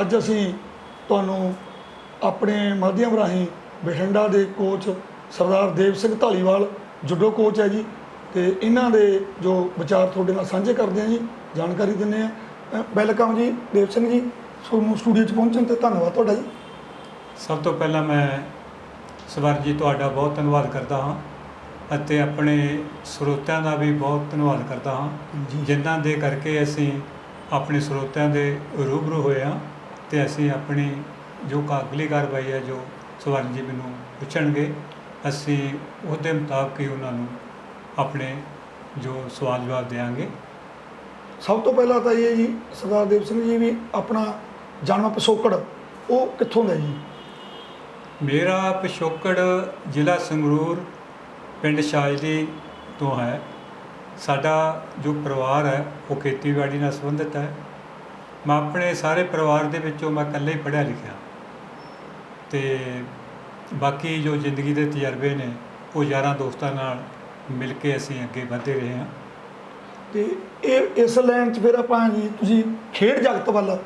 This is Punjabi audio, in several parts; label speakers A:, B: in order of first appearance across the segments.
A: ਅੱਜ ਅਸੀਂ ਤੁਹਾਨੂੰ ਆਪਣੇ ਮਾਧਿਅਮ ਰਾਹੀਂ ਬਠਿੰਡਾ ਦੇ coach Sardar Dev Singh Dhaliwal judo coach ਹੈ ਜੀ ਤੇ ਇਹਨਾਂ ਦੇ ਜੋ ਵਿਚਾਰ ਤੁਹਾਡੇ ਨਾਲ ਸਾਂਝੇ ਕਰਦੇ ਹਾਂ ਜੀ ਜਾਣਕਾਰੀ ਦਿੰਦੇ ਆ ਵੈਲਕਮ ਜੀ ਦੇਵ ਸਿੰਘ ਜੀ ਤੁਹਾਨੂੰ ਸਟੂਡੀਓ 'ਚ ਪਹੁੰਚਣ ਤੇ ਧੰਨਵਾਦ ਤੁਹਾਡਾ ਜੀ।
B: ਸਭ ਤੋਂ ਪਹਿਲਾਂ ਮੈਂ ਸਵਰ ਜੀ ਤੁਹਾਡਾ ਬਹੁਤ ਧੰਨਵਾਦ ਕਰਦਾ ਹਾਂ ਅਤੇ ਆਪਣੇ ਸਰੋਤਿਆਂ ਦਾ ਵੀ ਬਹੁਤ ਧੰਨਵਾਦ ਕਰਦਾ ਹਾਂ। ਜਿਨ੍ਹਾਂ ਦੇ ਕਰਕੇ ਅਸੀਂ ਆਪਣੇ ਸਰੋਤਿਆਂ ਦੇ ਰੂਬਰੂ ਹੋਏ ਹਾਂ। ਤੇ ਅਸੀਂ ਆਪਣੀ ਜੋ ਅਗਲੀ ਕਾਰਵਾਈ ਹੈ ਜੋ ਸਵਰਨ ਜੀ ਮੈਨੂੰ ਪੁੱਛਣਗੇ ਅਸੀਂ ਉਹਦੇ ਮੁਤਾਬਕ ਹੀ ਉਹਨਾਂ ਨੂੰ ਆਪਣੇ ਜੋ ਸਵਾਲ ਜਵਾਬ ਦੇਵਾਂਗੇ।
A: ਸਭ ਤੋਂ ਪਹਿਲਾਂ ਤਾਂ ਇਹ ਜੀ ਸਰਦਾਰ ਦੇਵ ਸਿੰਘ ਜੀ ਵੀ ਆਪਣਾ ਜਨਮ ਪਿਛੋਕੜ ਉਹ ਕਿੱਥੋਂ ਦਾ ਜੀ?
B: ਮੇਰਾ ਪਿਛੋਕੜ ਜ਼ਿਲ੍ਹਾ ਸੰਗਰੂਰ ਪਿੰਡ ਸ਼ਾਜਲੀ ਤੋਂ ਹੈ। ਸਾਡਾ ਜੋ ਪਰਿਵਾਰ ਹੈ ਉਹ ਖੇਤੀਬਾੜੀ ਨਾਲ ਸੰਬੰਧਿਤ ਹੈ। ਮੈਂ ਆਪਣੇ ਸਾਰੇ ਪਰਿਵਾਰ ਦੇ ਵਿੱਚੋਂ ਮੈਂ ਇਕੱਲੇ ਹੀ ਪੜ੍ਹਿਆ ਲਿਖਿਆ। ਤੇ ਬਾਕੀ ਜੋ ਜ਼ਿੰਦਗੀ ਦੇ ਤਜਰਬੇ ਨੇ ਉਹ ਯਾਰਾਂ ਦੋਸਤਾਂ ਨਾਲ ਮਿਲ ਕੇ ਅਸੀਂ ਅੱਗੇ ਵਧਦੇ ਰਹੇ ਹਾਂ।
A: ਤੇ ਇਹ ਇਸ ਲਾਈਨ 'ਚ ਫਿਰ ਆਪਾਂ ਜੀ ਤੁਸੀਂ ਖੇਡ ਜਗਤ ਵੱਲ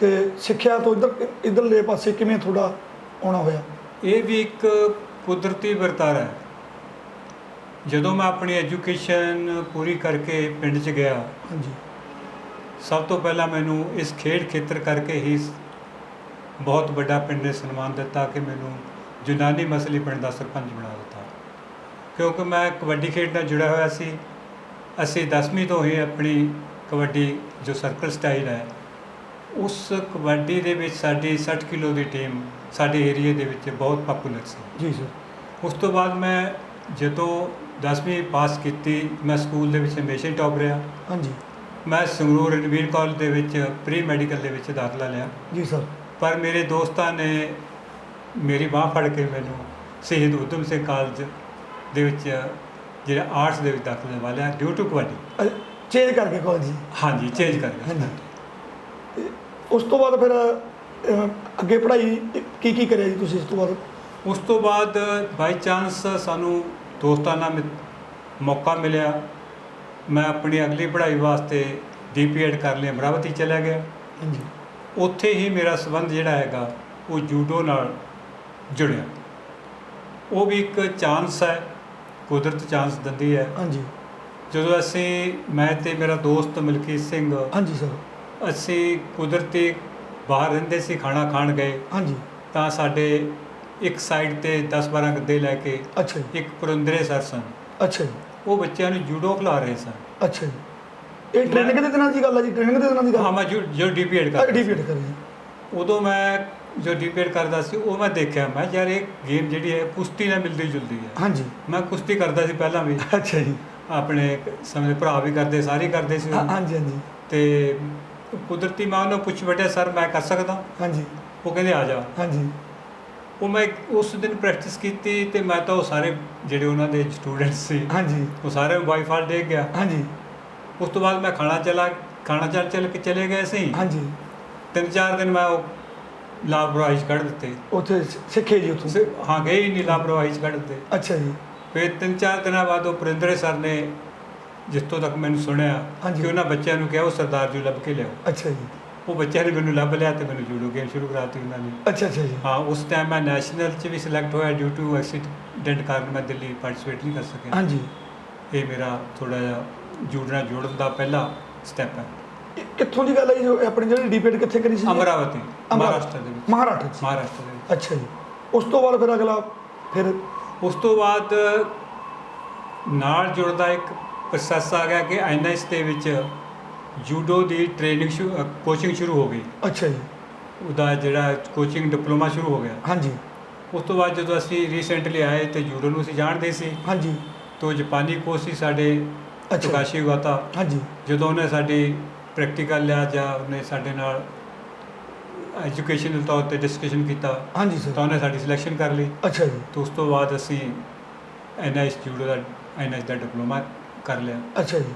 A: ਤੇ ਸਿੱਖਿਆ ਤੋਂ ਇੱਧਰ ਇੱਧਰਲੇ ਪਾਸੇ ਕਿਵੇਂ ਤੁਹਾਡਾ ਆਉਣਾ ਹੋਇਆ?
B: ਇਹ ਵੀ ਇੱਕ ਕੁਦਰਤੀ ਵਰਤਾਰਾ ਹੈ। ਜਦੋਂ ਮੈਂ ਆਪਣੀ ਐਜੂਕੇਸ਼ਨ ਪੂਰੀ ਕਰਕੇ ਪਿੰਡ 'ਚ ਗਿਆ
A: ਹਾਂਜੀ।
B: ਸਭ ਤੋਂ ਪਹਿਲਾਂ ਮੈਨੂੰ ਇਸ ਖੇਡ ਖੇਤਰ ਕਰਕੇ ਹੀ ਬਹੁਤ ਵੱਡਾ ਪਿੰਡ ਨੇ ਸਨਮਾਨ ਦਿੱਤਾ ਕਿ ਮੈਨੂੰ ਜੁਨਾਨੀ ਮਸਲੀ ਪਿੰਡ ਦਾ ਸਰਪੰਚ ਬਣਾ ਦਿੱਤਾ। ਕਿਉਂਕਿ ਮੈਂ ਕਬੱਡੀ ਖੇਡ ਨਾਲ ਜੁੜਿਆ ਹੋਇਆ ਸੀ। ਅਸੀਂ 10ਵੀਂ ਤੋਂ ਹੀ ਆਪਣੀ ਕਬੱਡੀ ਜੋ ਸਰਕਲ ਸਟਾਈਲ ਹੈ ਉਸ ਕਬੱਡੀ ਦੇ ਵਿੱਚ ਸਾਡੀ 60 ਕਿਲੋ ਦੀ ਟੀਮ ਸਾਡੇ ਏਰੀਆ ਦੇ ਵਿੱਚ ਬਹੁਤ ਪਪੂਲਰ ਸੀ।
A: ਜੀ ਸਰ
B: ਉਸ ਤੋਂ ਬਾਅਦ ਮੈਂ ਜਦੋਂ 10ਵੀਂ ਪਾਸ ਕੀਤੀ ਮੈਂ ਸਕੂਲ ਦੇ ਵਿੱਚ ਹਮੇਸ਼ਾ ਹੀ ਟੌਪ ਰਿਹਾ।
A: ਹਾਂਜੀ।
B: ਮੈਂ ਸੰਗਰੂਰ ਰਣਵੀਰ ਕਾਲਜ ਦੇ ਵਿੱਚ ਪ੍ਰੀ ਮੈਡੀਕਲ ਦੇ ਵਿੱਚ ਦਾਖਲਾ ਲਿਆ।
A: ਜੀ ਸਰ।
B: ਪਰ ਮੇਰੇ ਦੋਸਤਾਂ ਨੇ ਮੇਰੀ ਬਾਹ ਫੜ ਕੇ ਮੈਨੂੰ ਸ਼ਹੀਦ ਊਧਮ ਸਿੰਘ ਕਾਲਜ ਦੇ ਵਿੱਚ ਜਿਹੜਾ ਆਰਟਸ ਦੇ ਵਿੱਚ ਦਾਖਲਾ ਦਿਵਾ ਲਿਆ ਡਿਊ ਟੂ ਕਬੱਡੀ।
A: ਚੇਂਜ ਕਰਕੇ ਕਾਲਜ ਜੀ।
B: ਹਾਂਜੀ ਚੇਂਜ ਕਰ ਲਿਆ
A: ਹਾਂਜੀ। ਤੇ ਉਸ ਤੋਂ ਬਾਅਦ ਫਿਰ ਅੱਗੇ ਪੜ੍ਹਾਈ ਕੀ ਕੀ ਕਰਿਆ ਜੀ ਤੁਸੀਂ ਇਸ ਤੋਂ ਬਾਅਦ?
B: ਉਸ ਤੋਂ ਬਾਅਦ ਬਾਈ ਚਾਂਸ ਸਾਨੂੰ ਦੋਸਤਾਂ ਨਾਲ ਮੌਕਾ ਮਿਲਿਆ। ਮੈਂ ਆਪਣੀ ਅਗਲੀ ਪੜ੍ਹਾਈ ਵਾਸਤੇ ਡੀਪੀਐਡ ਕਰ ਲਿਆ ਅਮਰਾਵਤੀ ਚਲਾ ਗਿਆ।
A: ਹਾਂਜੀ।
B: ਉੱਥੇ ਹੀ ਮੇਰਾ ਸੰਬੰਧ ਜਿਹੜਾ ਹੈਗਾ ਉਹ ਜੂਡੋ ਨਾਲ ਜੁੜਿਆ। ਉਹ ਵੀ ਇੱਕ ਚਾਂਸ ਹੈ ਕੁਦਰਤ ਚਾਂਸ ਦਿੰਦੀ ਹੈ।
A: ਹਾਂਜੀ।
B: ਜਦੋਂ ਅਸੀਂ ਮੈਂ ਤੇ ਮੇਰਾ ਦੋਸਤ ਮਲਕੀਤ ਸਿੰਘ
A: ਹਾਂਜੀ ਸਰ।
B: ਅਸੀਂ ਕੁਦਰਤੀ ਬਾਹਰ ਰਹਿੰਦੇ ਸੀ ਖਾਣਾ ਖਾਣ ਗਏ।
A: ਹਾਂਜੀ।
B: ਤਾਂ ਸਾਡੇ ਇੱਕ ਸਾਈਡ ਤੇ 10-12 ਗੱਦੇ ਲੈ ਕੇ
A: ਅੱਛਾ
B: ਇੱਕ ਪੁਰਿੰਦਰੇ ਸਰ ਸਨ।
A: ਅੱਛਾ ਜੀ।
B: ਉਹ ਬੱਚਿਆਂ ਨੂੰ ਜੂਡੋ ਖਿਲਾ ਰਹੇ ਸਨ।
A: ਅੱਛਾ ਜੀ। ਇਹ ਟ੍ਰੇਨਿੰਗ ਦੇ ਦਿਨਾਂ ਦੀ ਗੱਲ ਹੈ ਜੀ? ਟ੍ਰੇਨਿੰਗ ਦੇ ਦਿਨਾਂ ਦੀ ਗੱਲ?
B: ਹਾਂ ਮੈਂ ਜੋ- ਜੋ ਡੀਪੀਐਡ ਕਰ
A: ਡੀਪੀਟ ਕਰੀ ਜੀ
B: ਉਦੋਂ ਮੈਂ ਜੋ ਡੀਪੀਐਡ ਕਰਦਾ ਸੀ ਉਹ ਮੈਂ ਦੇਖਿਆ। ਮੈਂ ਯਾਰ ਇਹ ਗੇਮ ਜਿਹੜੀ ਹੈ ਕੁਸ਼ਤੀ ਨਾਲ ਮਿਲਦੀ ਜੁਲਦੀ ਹੈ।
A: ਹਾਂਜੀ।
B: ਮੈਂ ਕੁਸ਼ਤੀ ਕਰਦਾ ਸੀ ਪਹਿਲਾਂ ਵੀ।
A: ਅੱਛਾ ਜੀ।
B: ਆਪਣੇ ਸਮੇਂ ਦੇ ਭਰਾ ਵੀ ਕਰਦੇ ਸਾਰੇ ਹੀ ਕਰਦੇ ਸੀ
A: ਹਾਂ- ਹਾਂਜੀ ਹਾਂਜੀ।
B: ਤੇ ਕੁਦਰਤੀ ਮੈਂ ਉਹਨੂੰ ਪੁੱਛ ਬੈਠਿਆ ਸਰ ਮੈਂ ਕਰ ਸਕਦਾ?
A: ਹਾਂਜੀ।
B: ਉਹ ਕਹਿੰਦੇ ਆ ਜਾ।
A: ਹਾਂਜੀ।
B: ਉਹ ਮੈਂ ਉਸ ਦਿਨ ਪ੍ਰੈਕਟਿਸ ਕੀਤੀ ਤੇ ਮੈਂ ਤਾਂ ਉਹ ਸਾਰੇ ਜਿਹੜੇ ਉਹਨਾਂ ਦੇ ਸਟੂਡੈਂਟਸ ਸੀ
A: ਹਾਂਜੀ।
B: ਉਹ ਸਾਰੇ ਵਾਈਫਾਈ ਦੇ ਗਿਆ।
A: ਹਾਂਜੀ।
B: ਉਸ ਤੋਂ ਬਾਅਦ ਮੈਂ ਖਾਣਾ ਚਲਾ ਖਾਣਾ ਚੱਲ ਚੱਲ ਕੇ ਚਲੇ ਗਏ ਸੀ।
A: ਹਾਂਜੀ।
B: ਤਿੰਨ ਚਾਰ ਦਿਨ ਮੈਂ ਉਹ ਲਾਪਰਵਾਹੀ ਕੱਢ ਦਿੱਤੇ।
A: ਉੱਥੇ ਸਿੱਖੇ ਜੀ ਉੱਥੋਂ?
B: ਹਾਂ ਗਏ ਨਹੀਂ ਲਾਪਰਵਾਹੀ ਕੱਢ ਦਿੱਤੇ।
A: ਅੱਛਾ ਜੀ।
B: ਫਿਰ ਤਿੰਨ ਚਾਰ ਦਿਨਾਂ ਬਾਅਦ ਉਹ ਪ੍ਰਿੰਦਰੇ ਸਰ ਨੇ ਜਿੱਥੋਂ ਤੱਕ ਮੈਨੂੰ ਸੁਣਿਆ। ਕਿ ਉਹਨਾਂ ਬੱਚਿਆਂ ਨੂੰ ਕਿਹਾ ਉਹ ਸਰਦਾਰ ਜੀ ਲੱਭ ਕੇ ਲਿਆਓ।
A: ਅੱਛਾ ਜੀ।
B: ਉਹ ਬੱਚਿਆਂ ਨੇ ਮੈਨੂੰ ਲੱਭ ਲਿਆ ਤੇ ਮੈਨੂੰ ਜੂਡੋ ਗੇਮ ਸ਼ੁਰੂ ਕਰਾਤੀ ਉਹਨਾਂ ਨੇ।
A: ਅੱਛਾ ਅੱਛਾ ਜੀ।
B: ਹਾਂ ਉਸ ਟਾਈਮ ਮੈਂ ਨੈਸ਼ਨਲ 'ਚ ਵੀ ਸਿਲੈਕਟ ਹੋਇਆ ਡਿਊ ਟੂ ਐਕਸੀਡੈਂਟ ਕਾਰਨ ਮੈਂ ਦਿੱਲੀ ਪਾਰਟਿਸਿਪੇਟ ਨਹੀਂ ਕਰ ਸਕਿਆ।
A: ਹਾਂਜੀ।
B: ਇਹ ਮੇਰਾ ਥੋੜਾ ਜਿਹਾ ਜੁੜਨਾ ਜੋੜਨ ਦਾ ਪਹਿਲਾ ਸਟੈਪ ਹੈ।
A: ਕਿੱਥੋਂ ਦੀ ਗੱਲ ਹੈ ਜੀ ਆਪਣੀ ਜਿਹੜੀ ਡੀਪੀਟ ਕਿੱਥੇ ਕਰੀ ਸੀ?
B: ਅਮਰਾਵਤੀ। ਮਹਾਰਾਸ਼ਟਰ ਦੇ ਵਿੱਚ।
A: ਮਹਾਰਾਸ਼ਟਰ
B: ਮਹਾਰਾਸ਼ਟਰ ਦੇ ਵਿੱਚ।
A: ਅੱਛਾ ਜੀ। ਉਸ ਤੋਂ ਬਾਅਦ ਫਿਰ ਅਗਲਾ ਫਿਰ
B: ਉਸ ਤੋਂ ਬਾਅਦ ਨਾਲ ਜੁੜਦਾ ਇੱਕ ਪ੍ਰੋਸੈਸ ਆ ਗਿਆ ਕਿ ਐਨਐਸ ਦੇ ਵਿੱਚ ਜੂਡੋ ਦੀ ਟ੍ਰੇਨਿੰਗ ਕੋਚਿੰਗ ਸ਼ੁਰੂ ਹੋ ਗਈ।
A: ਅੱਛਾ ਜੀ।
B: ਉਹਦਾ ਜਿਹੜਾ ਕੋਚਿੰਗ ਡਿਪਲੋਮਾ ਸ਼ੁਰੂ ਹੋ ਗਿਆ।
A: ਹਾਂਜੀ।
B: ਉਸ ਤੋਂ ਬਾਅਦ ਜਦੋਂ ਅਸੀਂ ਰੀਸੈਂਟਲੀ ਆਏ ਤੇ ਜੂਡੋ ਨੂੰ ਅਸੀਂ ਜਾਣਦੇ ਸੀ।
A: ਹਾਂਜੀ।
B: ਤੋ ਜਪਾਨੀ ਕੋਚ ਸੀ ਸਾਡੇ
A: ਅੱਛਾ।
B: ਪ੍ਰਕਾਸ਼ੀ ਗਾਤਾ
A: ਹਾਂਜੀ।
B: ਜਦੋਂ ਉਹਨੇ ਸਾਡੀ ਪ੍ਰੈਕਟੀਕਲ ਲਿਆ ਜਾਂ ਉਹਨੇ ਸਾਡੇ ਨਾਲ ਐਜੂਕੇਸ਼ਨਲ ਤੌਰ ਤੇ ਡਿਸਕਸ਼ਨ ਕੀਤਾ
A: ਹਾਂਜੀ
B: ਤਾਂ
A: ਸਰ
B: ਉਹਨੇ ਸਾਡੀ ਸਿਲੈਕਸ਼ਨ ਕਰ ਲਈ।
A: ਅੱਛਾ ਜੀ।
B: ਤੇ ਉਸ ਤੋਂ ਬਾਅਦ ਅਸੀਂ ਐਨਆਈਐਸ ਜੂਡੋ ਦਾ ਐਨਆਈਐਸ ਦਾ ਡਿਪਲੋਮਾ ਕਰ ਲਿਆ।
A: ਅੱਛਾ ਜੀ।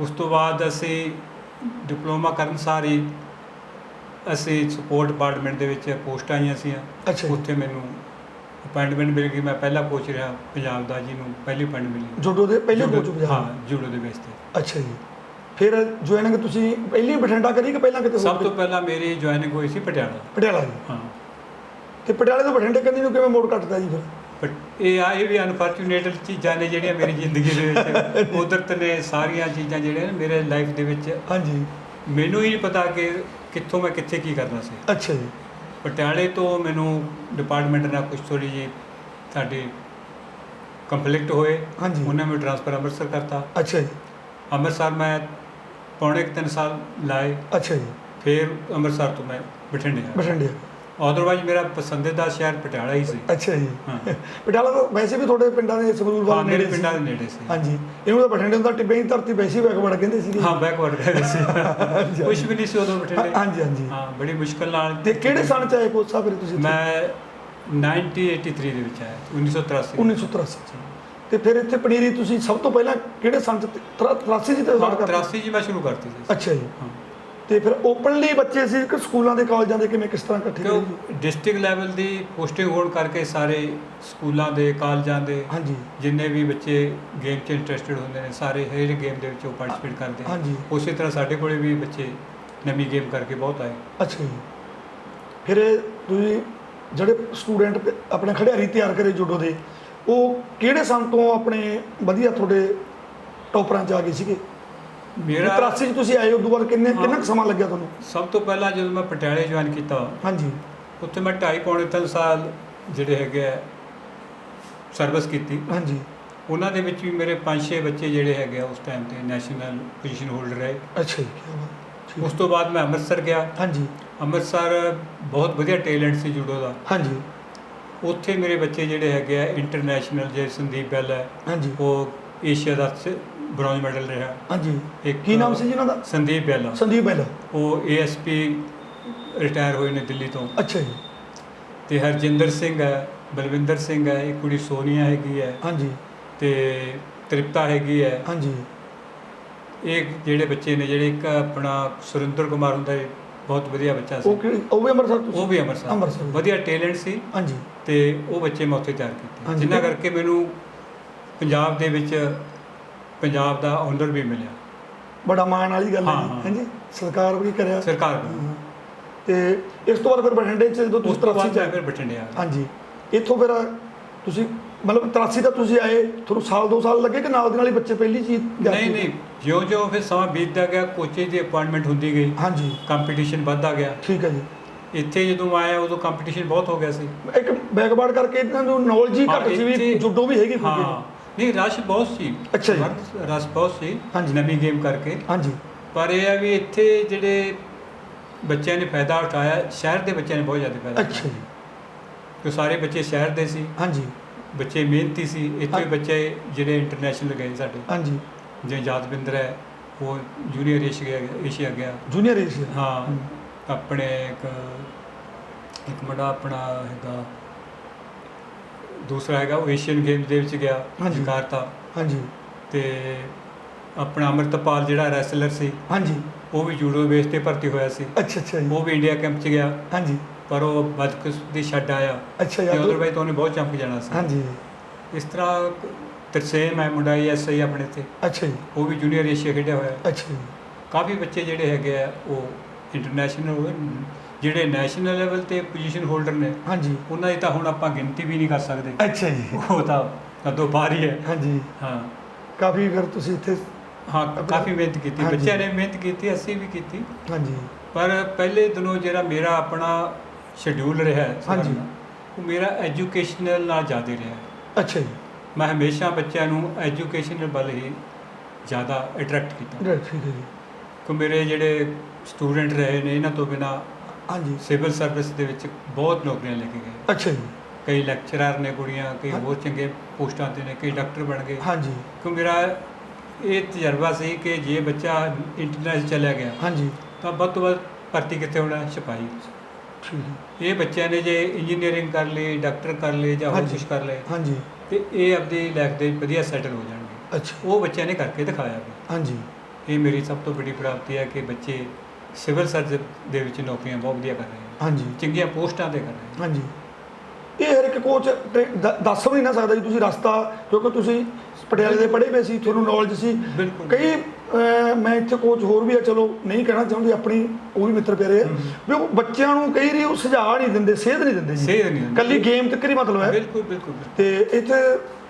B: ਉਸ ਤੋਂ ਬਾਅਦ ਅਸੀਂ ਡਿਪਲੋਮਾ ਕਰਨ ਸਾਰੀ ਅਸੀਂ ਸਪੋਰਟ ਡਿਪਾਰਟਮੈਂਟ ਦੇ ਵਿੱਚ ਪੋਸਟਾਂ ਆਈਆਂ ਸੀ
A: ਅੱਛਾ ਜੀ।
B: ਉੱਥੇ ਮੈਨੂੰ ਅਪਾਇੰਟਮੈਂਟ ਮਿਲ ਗਈ। ਮੈਂ ਪਹਿਲਾ ਕੋਚ ਰਿਹਾ ਪੰਜਾਬ ਦਾ ਜਿਹਨੂੰ ਪਹਿਲੀ ਅਪਾਇੰਟਮੈਂਟ ਮਿਲੀ।
A: ਜੁਡੋ ਦੇ ਪਹਿਲੇ ਕੋਚ ਪੰਜਾਬ।
B: ਹਾਂ ਜੂਡੋ ਦੇ ਤੇ।
A: ਅੱਛਾ ਜੀ। ਫਿਰ ਜੁਆਇਨਿੰਗ ਤੁਸੀਂ ਪਹਿਲੀ ਬਠਿੰਡਾ ਕਰੀ ਕਿ ਪਹਿਲਾਂ ਕਿਤੇ
B: ਸਭ ਤੋਂ ਪਹਿਲਾਂ ਮੇਰੀ ਜੁਆਇਨਿੰਗ ਹੋਈ ਸੀ ਪਟਿਆਲਾ।
A: ਪਟਿਆਲਾ ਜੀ।
B: ਹਾਂ।
A: ਤੇ ਪਟਿਆਲੇ ਤੋਂ ਬਠਿੰਡੇ ਕੰਨੀ ਨੂੰ ਕਿਵੇਂ ਮੋੜ ਕੱਟਦਾ ਜੀ ਫਿਰ?
B: ਬਟ ਇਹ ਆ ਇਹ ਵੀ ਅਨਫੋਰਚੂਨੇਟ ਚੀਜ਼ਾਂ ਨੇ ਜਿਹੜੀਆਂ ਮੇਰੀ ਜ਼ਿੰਦਗੀ ਦੇ ਵਿੱਚ। ਕੁਦਰਤ ਨੇ ਸਾਰੀਆਂ ਚੀਜ਼ਾਂ ਜਿਹੜੀਆਂ ਨੇ ਮੇਰੇ ਲਾਈਫ ਦੇ ਵਿੱਚ
A: ਹਾਂਜੀ।
B: ਮੈਨੂੰ ਹੀ ਨਹੀਂ ਪਤਾ ਕਿ ਕਿੱਥੋਂ ਮੈਂ ਕਿੱਥੇ ਕੀ ਕਰਨਾ ਸੀ।
A: ਅੱਛਾ ਜੀ।
B: ਪਟਿਆਲੇ ਤੋਂ ਮੈਨੂੰ ਡਿਪਾਰਟਮੈਂਟ ਨਾਲ ਕੁਝ ਥੋੜੀ ਜਿਹੀ ਸਾਡੀ ਕੰਫਲਿਕਟ ਹੋਏ।
A: ਹਾਂਜੀ।
B: ਉਹਨਾਂ ਨੇ ਟ੍ਰਾਂਸਫਰ ਅੰਮ੍ਰਿਤਸਰ ਕਰਤਾ।
A: ਅੱਛਾ ਜੀ।
B: ਅੰਮ੍ਰਿਤਸਰ ਮੈਂ ਪੌਣੇ ਕੁ ਤਿੰਨ ਸਾਲ ਲਾਏ।
A: ਅੱਛਾ ਜੀ।
B: ਫਿਰ ਅੰਮ੍ਰਿਤਸਰ ਤੋਂ ਮੈਂ ਬਠਿੰਡੇ ਆ
A: ਬਠਿੰਡੇ।
B: ਅਦਰਵਾਈਜ਼ ਮੇਰਾ ਪਸੰਦੀਦਾ ਸ਼ਹਿਰ ਪਟਿਆਲਾ ਹੀ ਸੀ।
A: ਅੱਛਾ ਜੀ। ਪਟਿਆਲਾ ਤਾਂ ਵੈਸੇ ਵੀ ਤੁਹਾਡੇ ਪਿੰਡਾਂ ਦੇ ਸਰੂਰ
B: ਹਾਂ
A: ਵਾਲ
B: ਮੇਰੇ
A: ਨੇੜੇ ਸੀ।
B: ਪਿੰਡਾਂ ਦੇ ਨੇੜੇ ਸੀ।
A: ਹਾਂਜੀ। ਇਹਨੂੰ ਤਾਂ ਬਠਿੰਡੇ ਦਾ ਟਿੱਬੇ ਦੀ ਧਰਤੀ ਵੈਸੀ ਬੈਕਵਰਡ ਕਹਿੰਦੇ ਸੀਗੇ।
B: ਹਾਂ ਬੈਕਵਰਡ ਗਏ ਸੀ। ਕੁਝ ਵੀ ਨਹੀਂ ਸੀ ਉਦੋਂ ਬਠਿੰਡੇ।
A: ਹਾਂਜੀ ਹਾਂਜੀ।
B: ਹਾਂ ਬੜੀ ਮੁਸ਼ਕਲ ਨਾਲ
A: ਤੇ ਕਿਹੜੇ ਸਾਲ ਚ ਆਏ ਕੋਚ ਸਾਹਿਬ ਫਿਰ ਤੁਸੀਂ?
B: ਮੈਂ 1983 ਦੇ ਵਿੱਚ ਆਇਆ 1983
A: 1983 ਤੇ ਫਿਰ ਇੱਥੇ ਪਨੀਰੀ ਤੁਸੀਂ ਸਭ ਤੋਂ ਪਹਿਲਾਂ ਕਿਹੜੇ ਚ 83 ਚ ਤੇ ਸਟਾਰਟ ਕਰ
B: 83 ਜੀ ਮੈਂ ਸ਼ੁਰੂ ਕਰਤੀ ਸੀ।
A: ਅੱਛਾ ਜੀ।
B: ਹਾਂ।
A: ਤੇ ਫਿਰ ਓਪਨਲੀ ਬੱਚੇ ਸੀ ਕਿ ਸਕੂਲਾਂ ਦੇ ਕਾਲਜਾਂ ਦੇ ਕਿਵੇਂ ਕਿਸ ਤਰ੍ਹਾਂ ਇਕੱਠੇ
B: ਕਿਉਂ?
A: ਹੋਏ?
B: ਡਿਸਟ੍ਰਿਕਟ ਲੈਵਲ ਦੀ ਪੋਸਟਿੰਗ ਹੋਣ ਕਰਕੇ ਸਾਰੇ ਸਕੂਲਾਂ ਦੇ ਕਾਲਜਾਂ ਦੇ
A: ਹਾਂਜੀ।
B: ਜਿੰਨੇ ਵੀ ਬੱਚੇ ਗੇਮ 'ਚ ਇੰਟਰਸਟਿਡ ਹੁੰਦੇ ਨੇ ਸਾਰੇ ਹਰੇਕ ਗੇਮ ਦੇ ਵਿੱਚ ਉਹ ਪਾਰਟਿਸਿਪੇਟ ਕਰਦੇ
A: ਹਾਂਜੀ।
B: ਉਸੇ ਤਰ੍ਹਾਂ ਸਾਡੇ ਕੋਲੇ ਵੀ ਬੱਚੇ ਨਵੀਂ ਗੇਮ ਕਰਕੇ ਬਹੁਤ ਆਏ।
A: ਅੱਛਾ ਜੀ। ਫਿਰ ਇਹ ਤੁਸੀਂ ਜਿਹੜੇ ਸਟੂਡੈਂਟ ਆਪਣੇ ਖਿਡਾਰੀ ਤਿਆਰ ਕਰੇ ਜੂਡੋ ਦੇ ਉਹ ਕਿਹੜੇ ਸੰਨ ਤੋਂ ਆਪਣੇ ਵਧੀਆ ਤੁਹਾਡੇ ਟੌਪਰਾਂ 'ਚ ਆ ਗਏ ਸੀਗੇ?
B: ਮੇਰਾ
A: 83 ਚ ਤੁਸੀਂ ਆਏ ਉਦੋਂ ਬਾਅਦ ਕਿੰਨੇ
B: ਹਾਂ।
A: ਕਿੰਨਾ ਕੁ ਸਮਾਂ ਲੱਗਿਆ ਤੁਹਾਨੂੰ?
B: ਸਭ ਤੋਂ ਪਹਿਲਾਂ ਜਦੋਂ ਮੈਂ ਪਟਿਆਲੇ ਜੁਆਇਨ ਕੀਤਾ
A: ਹਾਂਜੀ।
B: ਉੱਥੇ ਮੈਂ 2.5 ਪੌਣੇ ਤਿੰਨ ਸਾਲ ਜਿਹੜੇ ਹੈਗੇ ਆ ਸਰਵਿਸ ਕੀਤੀ।
A: ਹਾਂਜੀ।
B: ਉਹਨਾਂ ਦੇ ਵਿੱਚ ਵੀ ਮੇਰੇ 5-6 ਬੱਚੇ ਜਿਹੜੇ ਹੈਗੇ ਆ ਉਸ ਟਾਈਮ ਤੇ ਨੈਸ਼ਨਲ ਪੋਜੀਸ਼ਨ ਹੋਲਡਰ ਰਹੇ।
A: ਅੱਛਾ ਜੀ ਕੀ ਬਾਤ ਠੀਕ।
B: ਉਸ ਤੋਂ ਬਾਅਦ ਮੈਂ ਅੰਮ੍ਰਿਤਸਰ ਗਿਆ।
A: ਹਾਂਜੀ।
B: ਅੰਮ੍ਰਿਤਸਰ ਬਹੁਤ ਵਧੀਆ ਟੈਲੈਂਟ ਸੀ ਜੂਡੋ ਦਾ।
A: ਹਾਂਜੀ।
B: ਉੱਥੇ ਮੇਰੇ ਬੱਚੇ ਜਿਹੜੇ ਹੈਗੇ ਆ ਇੰਟਰਨੈਸ਼ਨਲ ਜੇ ਸੰਦੀਪ ਬੈਲ ਹੈ
A: ਹਾਂਜੀ।
B: ਉਹ ਏਸ਼ੀਆ ਦਾ ਬ੍ਰੌਂਜ਼ ਮੈਡਲ ਰਿਹਾ।
A: ਹਾਂਜੀ।
B: ਇੱਕ
A: ਕੀ ਨਾਮ ਸੀ ਜੀ ਉਹਨਾਂ ਦਾ?
B: ਸੰਦੀਪ ਬੈਲ।
A: ਸੰਦੀਪ ਬੈਲਾ।
B: ਉਹ ਏਐਸਪੀ ਰਿਟਾਇਰ ਹੋਏ ਨੇ ਦਿੱਲੀ ਤੋਂ।
A: ਅੱਛਾ ਜੀ।
B: ਤੇ ਹਰਜਿੰਦਰ ਸਿੰਘ ਹੈ ਬਲਵਿੰਦਰ ਸਿੰਘ ਹੈ ਇੱਕ ਕੁੜੀ ਸੋਨੀਆ ਹੈਗੀ ਹੈ।
A: ਹਾਂਜੀ।
B: ਤੇ ਤ੍ਰਿਪਤਾ ਹੈਗੀ ਹੈ।
A: ਹਾਂਜੀ।
B: ਇਹ ਜਿਹੜੇ ਬੱਚੇ ਨੇ ਜਿਹੜੇ ਇੱਕ ਆਪਣਾ ਸੁਰਿੰਦਰ ਕੁਮਾਰ ਹੁੰਦਾ ਹੈ ਬਹੁਤ ਵਧੀਆ ਬੱਚਾ ਸੀ।
A: ਉਹ ਕਿਹੜੀ ਉਹ ਵੀ ਅੰਮ੍ਰਿਤਸਰ ਤੋਂ
B: ਉਹ ਵੀ ਅੰਮ੍ਰਿਤਸਰ।
A: ਅੰਮ੍ਰਿਤਸਰ।
B: ਵਧੀਆ ਟੈਲੈਂਟ ਸੀ।
A: ਹਾਂਜੀ।
B: ਤੇ ਉਹ ਬੱਚੇ ਮੈਂ ਉੱਥੇ ਤਿਆਰ ਕੀਤੇ।
A: ਹਾਂਜੀ।
B: ਜਿਨ੍ਹਾਂ ਕਰਕੇ ਮੈਨੂੰ ਪੰਜਾਬ ਦੇ ਵਿੱਚ ਪੰਜਾਬ ਦਾ ਆਨਰ ਵੀ ਮਿਲਿਆ।
A: ਬੜਾ ਮਾਣ ਵਾਲੀ ਗੱਲ ਹੈ
B: ਹਾਂ, ਹਾਂ।
A: ਹਾਂਜੀ ਸਰਕਾਰ ਵੀ ਕਰਿਆ।
B: ਸਰਕਾਰ ਵੱਲੋਂ।
A: ਹਾਂ। ਤੇ ਇਸ ਤੋਂ ਬਾਅਦ ਫਿਰ ਬਠਿੰਡੇ ਚ ਜਦੋਂ
B: ਉਸ
A: ਤੁਸੀਂ
B: ਤੋਂ
A: 83
B: ਬਾਅਦ
A: ਚ
B: ਮੈਂ
A: ਆਏ
B: ਫਿਰ ਬਠਿੰਡੇ ਆ ਗਿਆ।
A: ਹਾਂਜੀ ਇੱਥੋਂ ਫਿਰ ਤੁਸੀਂ ਮਤਲਬ 83 ਦਾ ਤੁਸੀਂ ਆਏ ਤੁਹਾਨੂੰ ਸਾਲ ਦੋ ਸਾਲ ਲੱਗੇ ਕਿ ਨਾਲ ਦੇ ਨਾਲ ਹੀ ਬੱਚੇ ਪਹਿਲੀ ਚੀਜ਼ ਜਾ
B: ਨਹੀਂ
A: ਕੇ-
B: ਨਹੀਂ ਜਿਉਂ-ਜਿਉਂ ਫਿਰ ਸਮਾਂ ਬੀਤਦਾ ਗਿਆ ਕੋਚੇ ਦੀ ਅਪਾਇੰਟਮੈਂਟ ਹੁੰਦੀ ਗਈ।
A: ਹਾਂਜੀ।
B: ਕੰਪੀਟੀਸ਼ਨ ਵੱਧਦਾ ਗਿਆ।
A: ਠੀਕ ਹੈ ਜੀ।
B: ਇੱਥੇ ਜਦੋਂ ਆਇਆ ਉਦੋਂ ਕੰਪੀਟੀਸ਼ਨ ਬਹੁਤ ਹੋ ਗਿਆ ਸੀ।
A: ਇੱਕ ਬੈਕਵਰਡ ਕਰਕੇ ਇਹਨਾਂ ਨੂੰ ਨੌਲੇਜ ਹੀ
B: ਹਾਂ,
A: ਘੱਟ ਸੀ ਵੀ
B: ਇੱਥੇ-
A: ਜੁੱਡੋ ਵੀ ਹੈਗੀ
B: ਹਾਂ।
A: ਕੋਈ
B: ਨਹੀਂ ਰਸ਼ ਬਹੁਤ ਸੀ।
A: ਅੱਛਾ ਜੀ।
B: ਰਸ਼ ਬਹੁਤ ਸੀ
A: ਹਾਂਜੀ।
B: ਨਵੀਂ ਗੇਮ ਕਰਕੇ।
A: ਹਾਂਜੀ।
B: ਪਰ ਇਹ ਹੈ ਵੀ ਇੱਥੇ ਜਿਹੜੇ ਬੱਚਿਆਂ ਨੇ ਫਾਇਦਾ ਉਠਾਇਆ ਸ਼ਹਿਰ ਦੇ ਬੱਚਿਆਂ ਨੇ ਬਹੁਤ ਜ਼ਿਆਦਾ ਫਾਇਦਾ
A: ਅੱਛਾ ਜੀ।
B: ਕਿ ਸਾਰੇ ਬੱਚੇ ਸ਼ਹਿਰ ਦੇ ਸੀ।
A: ਹਾਂਜੀ।
B: ਬੱਚੇ ਮਿਹਨਤੀ ਸੀ। ਇੱਥੇ। ਬੱਚੇ ਜਿਹੜੇ ਇੰਟਰਨੈਸ਼ਨਲ ਗਏ ਸਾਡੇ।
A: ਹਾਂਜੀ।
B: ਜਿਵੇਂ ਯਾਦਵਿੰਦਰ ਹੈ ਉਹ ਜੂਨੀਅਰ ਏਸ਼ੀਆ ਗਿਆ ਏਸ਼ੀਆ ਗਿਆ।
A: ਜੂਨੀਅਰ ਏਸ਼ੀਆ
B: ਹਾਂ। ਆਪਣੇ ਇੱਕ ਇੱਕ ਮੁੰਡਾ ਆਪਣਾ ਹੈਗਾ ਦੂਸਰਾ ਹੈਗਾ ਉਹ ਏਸ਼ੀਅਨ ਗੇਮਸ ਦੇ ਵਿੱਚ ਗਿਆ
A: ਹਾਂਜੀ।
B: ਜਕਾਰਤਾ।
A: ਹਾਂਜੀ।
B: ਤੇ ਆਪਣਾ ਅਮਰਤਪਾਲ ਜਿਹੜਾ ਰੈਸਲਰ ਸੀ
A: ਹਾਂਜੀ।
B: ਉਹ ਵੀ ਜੂਡੋ ਬੇਸ ਤੇ ਭਰਤੀ ਹੋਇਆ ਸੀ।
A: ਅੱਛਾ ਅੱਛਾ ਜੀ।
B: ਉਹ ਵੀ ਇੰਡੀਆ ਕੈਂਪ 'ਚ ਗਿਆ।
A: ਹਾਂਜੀ।
B: ਪਰ ਉਹ ਬਦਕਿਸਮਤੀ ਛੱਡ ਆਇਆ।
A: ਅੱਛਾ
B: ਤੇ
A: ਜੀ
B: ਅਦਰਵਾਈਜ਼ ਤਾਂ ਉਹਨੇ ਬਹੁਤ ਚਮਕ ਜਾਣਾ ਸੀ।
A: ਹਾਂਜੀ।
B: ਇਸ ਤਰ੍ਹਾਂ ਤਰਸੇਮ ਹੈ ਮੁੰਡਾ ਐਸਆਈ ਆਪਣੇ ਤੇ।
A: ਅੱਛਾ ਜੀ।
B: ਉਹ ਵੀ ਜੂਨੀਅਰ ਏਸ਼ੀਆ ਖੇਡਿਆ ਹੋਇਆ। ਹੈ।
A: ਅੱਛਾ ਜੀ।
B: ਕਾਫੀ ਬੱਚੇ ਜਿਹੜੇ ਹੈਗੇ ਆ ਉਹ ਇੰਟਰਨੈਸ਼ਨਲ ਜਿਹੜੇ ਨੈਸ਼ਨਲ ਲੈਵਲ ਤੇ ਪੋਜੀਸ਼ਨ ਹੋਲਡਰ ਨੇ
A: ਹਾਂਜੀ।
B: ਉਹਨਾਂ ਦੀ ਤਾਂ ਹੁਣ ਆਪਾਂ ਗਿਣਤੀ ਵੀ ਨਹੀਂ ਕਰ ਸਕਦੇ।
A: ਅੱਛਾ ਜੀ।
B: ਉਹ ਤਾਂ ਕਦੋਂ ਬਾਹਰ ਹੀ। ਹੈ
A: ਹਾਂਜੀ।
B: ਹਾਂ।
A: ਕਾਫੀ ਫਿਰ ਤੁਸੀਂ ਇੱਥੇ
B: ਹਾਂ ਕਾਫੀ ਮਿਹਨਤ ਕੀਤੀ। ਬੱਚਿਆਂ ਨੇ ਮਿਹਨਤ ਕੀਤੀ ਅਸੀਂ ਵੀ ਕੀਤੀ।
A: ਹਾਂਜੀ।
B: ਪਰ ਪਹਿਲੇ ਦਿਨੋਂ ਜਿਹੜਾ ਮੇਰਾ ਆਪਣਾ ਸ਼ਡਿਊਲ ਰਿਹਾ
A: ਹਾਂਜੀ।
B: ਉਹ ਮੇਰਾ ਐਜੂਕੇਸ਼ਨਲ ਨਾਲ ਜ਼ਿਆਦਾ ਰਿਹਾ ਹੈ।
A: ਅੱਛਾ ਜੀ।
B: ਮੈਂ ਹਮੇਸ਼ਾ ਬੱਚਿਆਂ ਨੂੰ ਐਜੂਕੇਸ਼ਨ ਵੱਲ ਹੀ ਜ਼ਿਆਦਾ ਅਟਰੈਕਟ ਕੀਤਾ।
A: ਠੀਕ ਹੈ ਜੀ।
B: ਕਿ ਮੇਰੇ ਜਿਹੜੇ ਸਟੂਡੈਂਟ ਰਹੇ ਨੇ ਇਹਨਾਂ ਤੋਂ ਬਿਨਾ
A: ਹਾਂਜੀ।
B: ਸਿਵਲ ਸਰਵਿਸ ਦੇ ਵਿੱਚ ਬਹੁਤ ਨੌਕਰੀਆਂ ਲੈ ਕੇ ਗਏ।
A: ਅੱਛਾ ਜੀ।
B: ਕਈ ਲੈਕਚਰਰ ਨੇ ਕੁੜੀਆਂ ਕਈ
A: ਹਾਂ।
B: ਹੋਰ ਚੰਗੇ ਪੋਸਟਾਂ ਤੇ ਨੇ ਕਈ ਡਾਕਟਰ ਬਣ ਗਏ।
A: ਹਾਂਜੀ।
B: ਕਿ ਮੇਰਾ ਇਹ ਤਜਰਬਾ ਸੀ ਕਿ ਜੇ ਬੱਚਾ ਇੰਟਰਨੈਸ਼ਨਲ ਚਲਿਆ ਗਿਆ
A: ਹਾਂਜੀ।
B: ਤਾਂ ਵੱਧ ਤੋਂ ਵੱਧ ਭਰਤੀ ਕਿੱਥੇ ਹੋਣਾ? ਸਿਪਾਹੀ।
A: ਠੀਕ ਹੈ।
B: ਇਹ ਬੱਚਿਆਂ ਨੇ ਜੇ ਇੰਜੀਨੀਅਰਿੰਗ ਕਰ ਲਈ ਡਾਕਟਰ ਕਰ ਲਈ ਜਾਂ ਹੋਰ
A: ਹਾਂਜੀ।
B: ਕੁਝ ਕਰ ਲਏ
A: ਹਾਂਜੀ।
B: ਤੇ ਇਹ ਆਪਣੀ ਲਾਈਫ ਦੇ ਵਿੱਚ ਵਧੀਆ ਸੈਟਲ ਹੋ ਜਾਣਗੇ।
A: ਅੱਛਾ।
B: ਉਹ ਬੱਚਿਆਂ ਨੇ ਕਰਕੇ ਦਿਖਾਇਆ। ਵੀ
A: ਹਾਂਜੀ।
B: ਇਹ ਮੇਰੀ ਸਭ ਤੋਂ ਵੱਡੀ ਪ੍ਰਾਪਤੀ ਹੈ ਕਿ ਬੱਚੇ ਸਿਵਲ ਸਰਵਿਸ ਦੇ ਵਿੱਚ ਨੌਕਰੀਆਂ ਬਹੁਤ ਵਧੀਆ ਕਰ ਰਹੇ ਨੇ।
A: ਹਾਂਜੀ।
B: ਚੰਗੀਆਂ ਪੋਸਟਾਂ ਤੇ ਕਰ ਰਹੇ ਨੇ।
A: ਹਾਂਜੀ। ਇਹ ਹਰ ਇੱਕ ਕੋਚ ਦੱਸ ਵੀ ਨਹੀਂ ਨਾ ਸਕਦਾ ਜੀ ਤੁਸੀਂ ਰਸਤਾ ਕਿਉਂਕਿ ਤੁਸੀਂ ਪਟਿਆਲੇ ਦੇ ਪੜ੍ਹੇ ਹੋਏ ਸੀ ਤੁਹਾਨੂੰ ਨੌਲੇਜ ਸੀ।
B: ਬਿਲਕੁਲ।
A: ਕਈ ਮੈਂ ਇੱਥੇ ਕੋਚ ਹੋਰ ਵੀ ਆ ਚਲੋ ਨਹੀਂ ਕਹਿਣਾ ਚਾਹੁੰਦੀ ਆਪਣੀ ਉਹ ਵੀ ਮਿੱਤਰ ਪਿਆਰੇ ਆ ਵੀ ਉਹ ਬੱਚਿਆਂ ਨੂੰ ਕਈ ਵਾਰੀ ਉਹ ਸੁਝਾਅ ਨਹੀਂ ਦਿੰਦੇ ਸੇਧ ਨਹੀਂ ਦਿੰਦੇ ਜੀ
B: ਸੇਧ ਨਹੀਂ ਦਿੰਦੇ।
A: ਕੱਲੀ ਗੇਮ ਤੱਕ ਹੀ ਮਤਲਬ ਹੈ
B: ਬਿਲਕੁਲ ਬਿਲਕੁਲ।
A: ਤੇ ਇੱਥੇ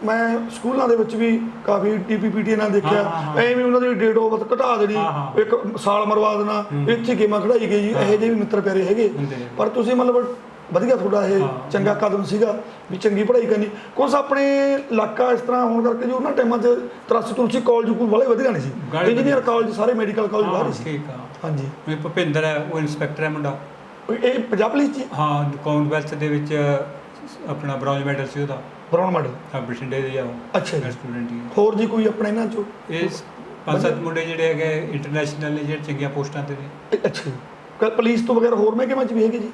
A: ਮੈਂ ਸਕੂਲਾਂ ਦੇ ਵਿੱਚ ਵੀ ਕਾਫੀ ਟੀਪੀਪੀਟੀ ਨਾਲ ਦੇਖਿਆ। ਐਵੇਂ ਉਹਨਾਂ ਦੀ ਡੇਟ ਆਫ ਘਟਾ ਦੇਣੀ। ਇੱਕ ਸਾਲ ਮਰਵਾ ਦੇਣਾ ਇੱਥੇ ਗੇਮਾਂ ਖੜਾਈ ਗਈ ਜੀ ਇਹੋ ਜਿਹੇ ਵੀ ਮਿੱਤਰ ਪਿਆਰੇ ਹੈਗੇ
B: ਹੁੰਦੇ ਨੇ।
A: ਪਰ ਤੁਸੀਂ ਮਤਲਬ ਵਧੀਆ ਤੁਹਾਡਾ ਇਹ। ਚੰਗਾ ਕਦਮ ਸੀਗਾ ਵੀ ਚੰਗੀ ਪੜ੍ਹਾਈ ਕਰਨੀ। ਕੁਛ ਆਪਣੇ ਇਲਾਕਾ ਇਸ ਤਰ੍ਹਾਂ ਹੋਣ ਕਰਕੇ ਜੋ ਉਹਨਾਂ ਟਾਈਮਾਂ 'ਚ ਤਰੱਸ ਤੁਰਸੀ ਕਾਲਜ ਕੋਲ ਵਾਲੇ ਵਧੀਆ ਨਹੀਂ ਸੀ। ਇੰਜੀਨੀਅਰ ਕਾਲਜ ਸਾਰੇ ਮੈਡੀਕਲ ਕਾਲਜ ਬਾਹਰ ਸੀ।
B: ਠੀਕ ਆ।
A: ਹਾਂਜੀ।
B: ਇਹ ਭੁਪਿੰਦਰ ਹੈ ਉਹ ਇਨਸਪੈਕਟਰ ਹੈ ਮੁੰਡਾ।
A: ਇਹ ਪੰਜਾਬ ਪੁਲਿਸ ਜੀ
B: ਹਾਂ? ਕਾਮਨਵੈਲਥ ਦੇ ਵਿੱਚ ਆਪਣਾ ਬ੍ਰੌਂਜ ਮੈਡਲ ਸੀ ਉਹਦਾ।
A: ਬ੍ਰਾਊਨ ਮੈਡਲ
B: ਆ ਬਠਿੰਡੇ ਦੇ ਆ
A: ਅੱਛਾ ਜੀ।
B: ਸਟੂਡੈਂਟ ਹੀ
A: ਹੋਰ ਜੀ ਕੋਈ ਆਪਣੇ ਇਹਨਾਂ ਚੋਂ।
B: ਇਹ ਪੰਜ ਸੱਤ ਮੁੰਡੇ ਜਿਹੜੇ ਹੈਗੇ ਇੰਟਰਨੈਸ਼ਨਲ ਨੇ ਜਿਹੜੇ ਚੰਗੀਆਂ ਪੋਸਟਾਂ ਤੇ ਨੇ।
A: ਅੱਛਾ ਜੀ। ਕ- ਪੁਲਿਸ ਤੋਂ ਬਗੈਰ ਹੋਰ ਮਹਿਕਮੇ 'ਚ ਵੀ ਹੈਗੇ ਜੀ?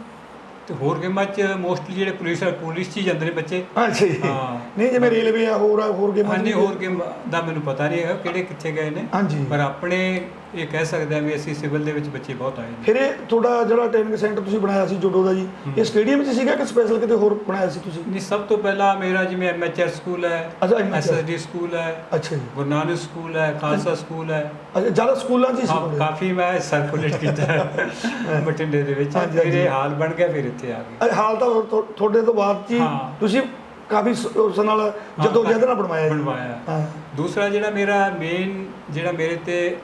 B: ਤੇ ਹੋਰ ਗੇਮਾਂ 'ਚ ਮੋਸਟਲੀ ਜਿਹੜੇ ਪੁਲਿਸ ਪੁਲਿਸ 'ਚ ਹੀ ਜਾਂਦੇ ਨੇ ਬੱਚੇ।
A: ਅੱਛਾ ਜੀ।
B: ਹਾਂ।
A: ਨਹੀਂ ਜਿਵੇਂ ਰੇਲਵੇ ਆ ਹੋਰ ਆ ਹੋਰ ਗੇਮਾਂ
B: ਹਾਂਜੀ ਹੋਰ ਗੇਮ ਦਾ ਮੈਨੂੰ ਪਤਾ ਨਹੀਂ ਹੈਗਾ ਕਿਹੜੇ ਕਿੱਥੇ ਗਏ ਨੇ।
A: ਹਾਂਜੀ।
B: ਪਰ ਆਪਣੇ ਇਹ ਕਹਿ ਸਕਦੇ ਆ ਵੀ ਅਸੀਂ ਸਿਵਲ ਦੇ ਵਿੱਚ ਬੱਚੇ ਬਹੁਤ ਆਏ ਨੇ।
A: ਫਿਰ ਇਹ ਤੁਹਾਡਾ ਜਿਹੜਾ ਟ੍ਰੇਨਿੰਗ ਸੈਂਟਰ ਤੁਸੀਂ ਬਣਾਇਆ ਸੀ ਜੁਡੋ ਦਾ ਜੀ ਇਹ ਸਟੇਡੀਅਮ 'ਚ ਸੀਗਾ ਕਿ ਸਪੈਸ਼ਲ ਕਿਤੇ ਹੋਰ ਬਣਾਇਆ ਸੀ ਤੁਸੀਂ?
B: ਨਹੀਂ ਸਭ ਤੋਂ ਪਹਿਲਾਂ ਮੇਰਾ ਜਿਵੇਂ ਐਮਐਚਆਰ ਸਕੂਲ ਹੈ ਐਸਐਸਡੀ ਸਕੂਲ ਹੈ
A: ਅੱਛਾ ਜੀ।
B: ਗੁਰੂ ਨਾਨਕ ਸਕੂਲ ਹੈ ਖਾਲਸਾ ਸਕੂਲ ਹੈ।
A: ਅੱਛਾ ਜ਼ਿਆਦਾ ਸਕੂਲਾਂ 'ਚ ਸੀ?
B: ਕਾਫੀ ਮੈਂ ਸਰਕੂਲੇਟ ਕੀਤਾ ਹੈ ਬਠਿੰਡੇ ਦੇ ਵਿੱਚ। ਫਿਰ। ਇਹ ਹਾਲ ਬਣ ਗਿਆ ਫਿਰ ਇੱਥੇ ਆ ਗਏ।
A: ਹਾਲ ਤਾਂ ਤੁਹਾਡੇ ਤੋਂ ਬਾਅਦ ਹਾਂ। ਤੁਸੀਂ ਕਾਫੀ ਉਸ ਨਾਲ ਜਦੋਂ ਜਦ ਨਾਲ ਬਣਵਾਇਆ ਜੀ।
B: ਬਣਵਾਇਆ।
A: ਹਾਂ।
B: ਦੂਸਰਾ ਜਿਹੜਾ ਮੇਰਾ ਮੇਨ ਜਿਹੜਾ ਮੇਰੇ ਤੇ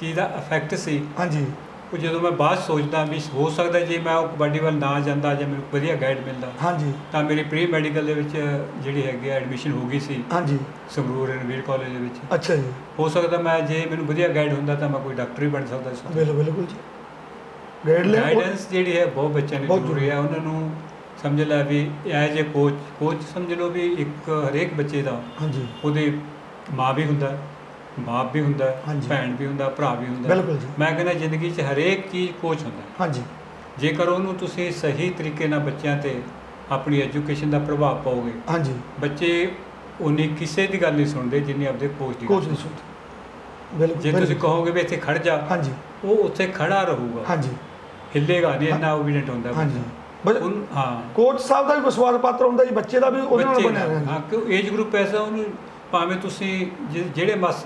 B: ਚੀਜ਼ ਦਾ ਇਫੈਕਟ ਸੀ।
A: ਹਾਂਜੀ।
B: ਉਹ ਜਦੋਂ ਮੈਂ ਬਾਅਦ ਸੋਚਦਾ ਵੀ ਹੋ ਸਕਦਾ ਜੇ ਮੈਂ ਉਹ ਕਬੱਡੀ ਵੱਲ ਨਾ ਜਾਂਦਾ ਜਾਂ ਮੈਨੂੰ ਵਧੀਆ ਗਾਈਡ ਮਿਲਦਾ
A: ਹਾਂਜੀ।
B: ਤਾਂ ਮੇਰੀ ਪ੍ਰੀ ਮੈਡੀਕਲ ਦੇ ਵਿੱਚ ਜਿਹੜੀ ਹੈਗੀ ਐਡਮਿਸ਼ਨ ਹੋ ਗਈ ਸੀ।
A: ਹਾਂਜੀ।
B: ਸੰਗਰੂਰ ਰਣਵੀਰ ਕਾਲਜ ਦੇ ਵਿੱਚ।
A: ਅੱਛਾ ਜੀ।
B: ਹੋ ਸਕਦਾ ਮੈਂ ਜੇ ਮੈਨੂੰ ਵਧੀਆ ਗਾਈਡ ਹੁੰਦਾ ਤਾਂ ਮੈਂ ਕੋਈ ਡਾਕਟਰ ਹੀ ਬਣ ਸਕਦਾ ਸੀ।
A: ਬਿਲਕੁਲ ਬਿਲਕੁਲ ਜੀ। ਗਾਈਡ
B: ਗਾਈਡੈਂਸ ਜਿਹੜੀ ਹੈ ਬਹੁਤ ਬੱਚਿਆਂ ਨੂੰ ਜ਼ਰੂਰੀ ਹੈ। ਉਹਨਾਂ ਨੂੰ ਸਮਝ ਲੈ ਵੀ ਐਜ ਏ ਕੋਚ ਕੋਚ ਸਮਝ ਲਓ ਵੀ ਇੱਕ ਹਰੇਕ ਬੱਚੇ ਦਾ
A: ਹਾਂਜੀ।
B: ਉਹਦੇ ਮਾਂ ਵੀ ਹੁੰਦਾ। ਬਾਪ ਵੀ ਹੁੰਦਾ। ਭੈਣ ਵੀ ਹੁੰਦਾ ਭਰਾ ਵੀ ਹੁੰਦਾ। ਮੈਂ ਕਹਿੰਦਾ ਜ਼ਿੰਦਗੀ 'ਚ ਹਰੇਕ ਚੀਜ਼ ਕੋਚ ਹੁੰਦਾ।
A: ਹਾਂਜੀ।
B: ਜੇਕਰ ਉਹਨੂੰ ਤੁਸੀਂ ਸਹੀ ਤਰੀਕੇ ਨਾਲ ਬੱਚਿਆਂ ਤੇ ਆਪਣੀ ਐਜੂਕੇਸ਼ਨ ਦਾ ਪ੍ਰਭਾਵ ਪਾਓਗੇ
A: ਹਾਂਜੀ।
B: ਬੱਚੇ ਉਨੀ ਕਿਸੇ ਦੀ ਗੱਲ ਨਹੀਂ ਸੁਣਦੇ ਜਿੰਨੀ ਆਪਦੇ ਕੋਚ ਦੀ
A: ਕੋਚ ਨਹੀਂ ਸੁਣਦੇ। ਬਿਲਕੁਲ
B: ਜੇ ਤੁਸੀਂ ਕਹੋਗੇ ਵੀ ਇੱਥੇ ਖੜ ਜਾ
A: ਹਾਂਜੀ।
B: ਉਹ ਉੱਥੇ ਖੜਾ ਰਹੂਗਾ।
A: ਹਾਂਜੀ।
B: ਹਿੱਲੇਗਾ ਨਹੀਂ ਇੰਨਾ ਓਬੀਡੈਂਟ ਹੁੰਦਾ
A: ਹਾਂਜੀ।
B: ਉਹਨੂੰ- ਹਾਂ।
A: ਕੋਚ ਸਾਹਿਬ ਦਾ ਵੀ ਵਿਸ਼ਵਾਸ ਪਾਤਰ ਹੁੰਦਾ ਜੀ ਬੱਚੇ ਦਾ ਵੀ ਉਹਦੇ ਨਾਲ ਬਣਿਆ ਰਹਿੰਦਾ।
B: ਹਾਂ ਕਿਉਂ ਏਜ ਗਰੁੱਪ ਐਸਾ ਉਹਨੂੰ ਭਾਵੇਂ ਤੁਸੀਂ ਜਿਹੜੇ ਮਸ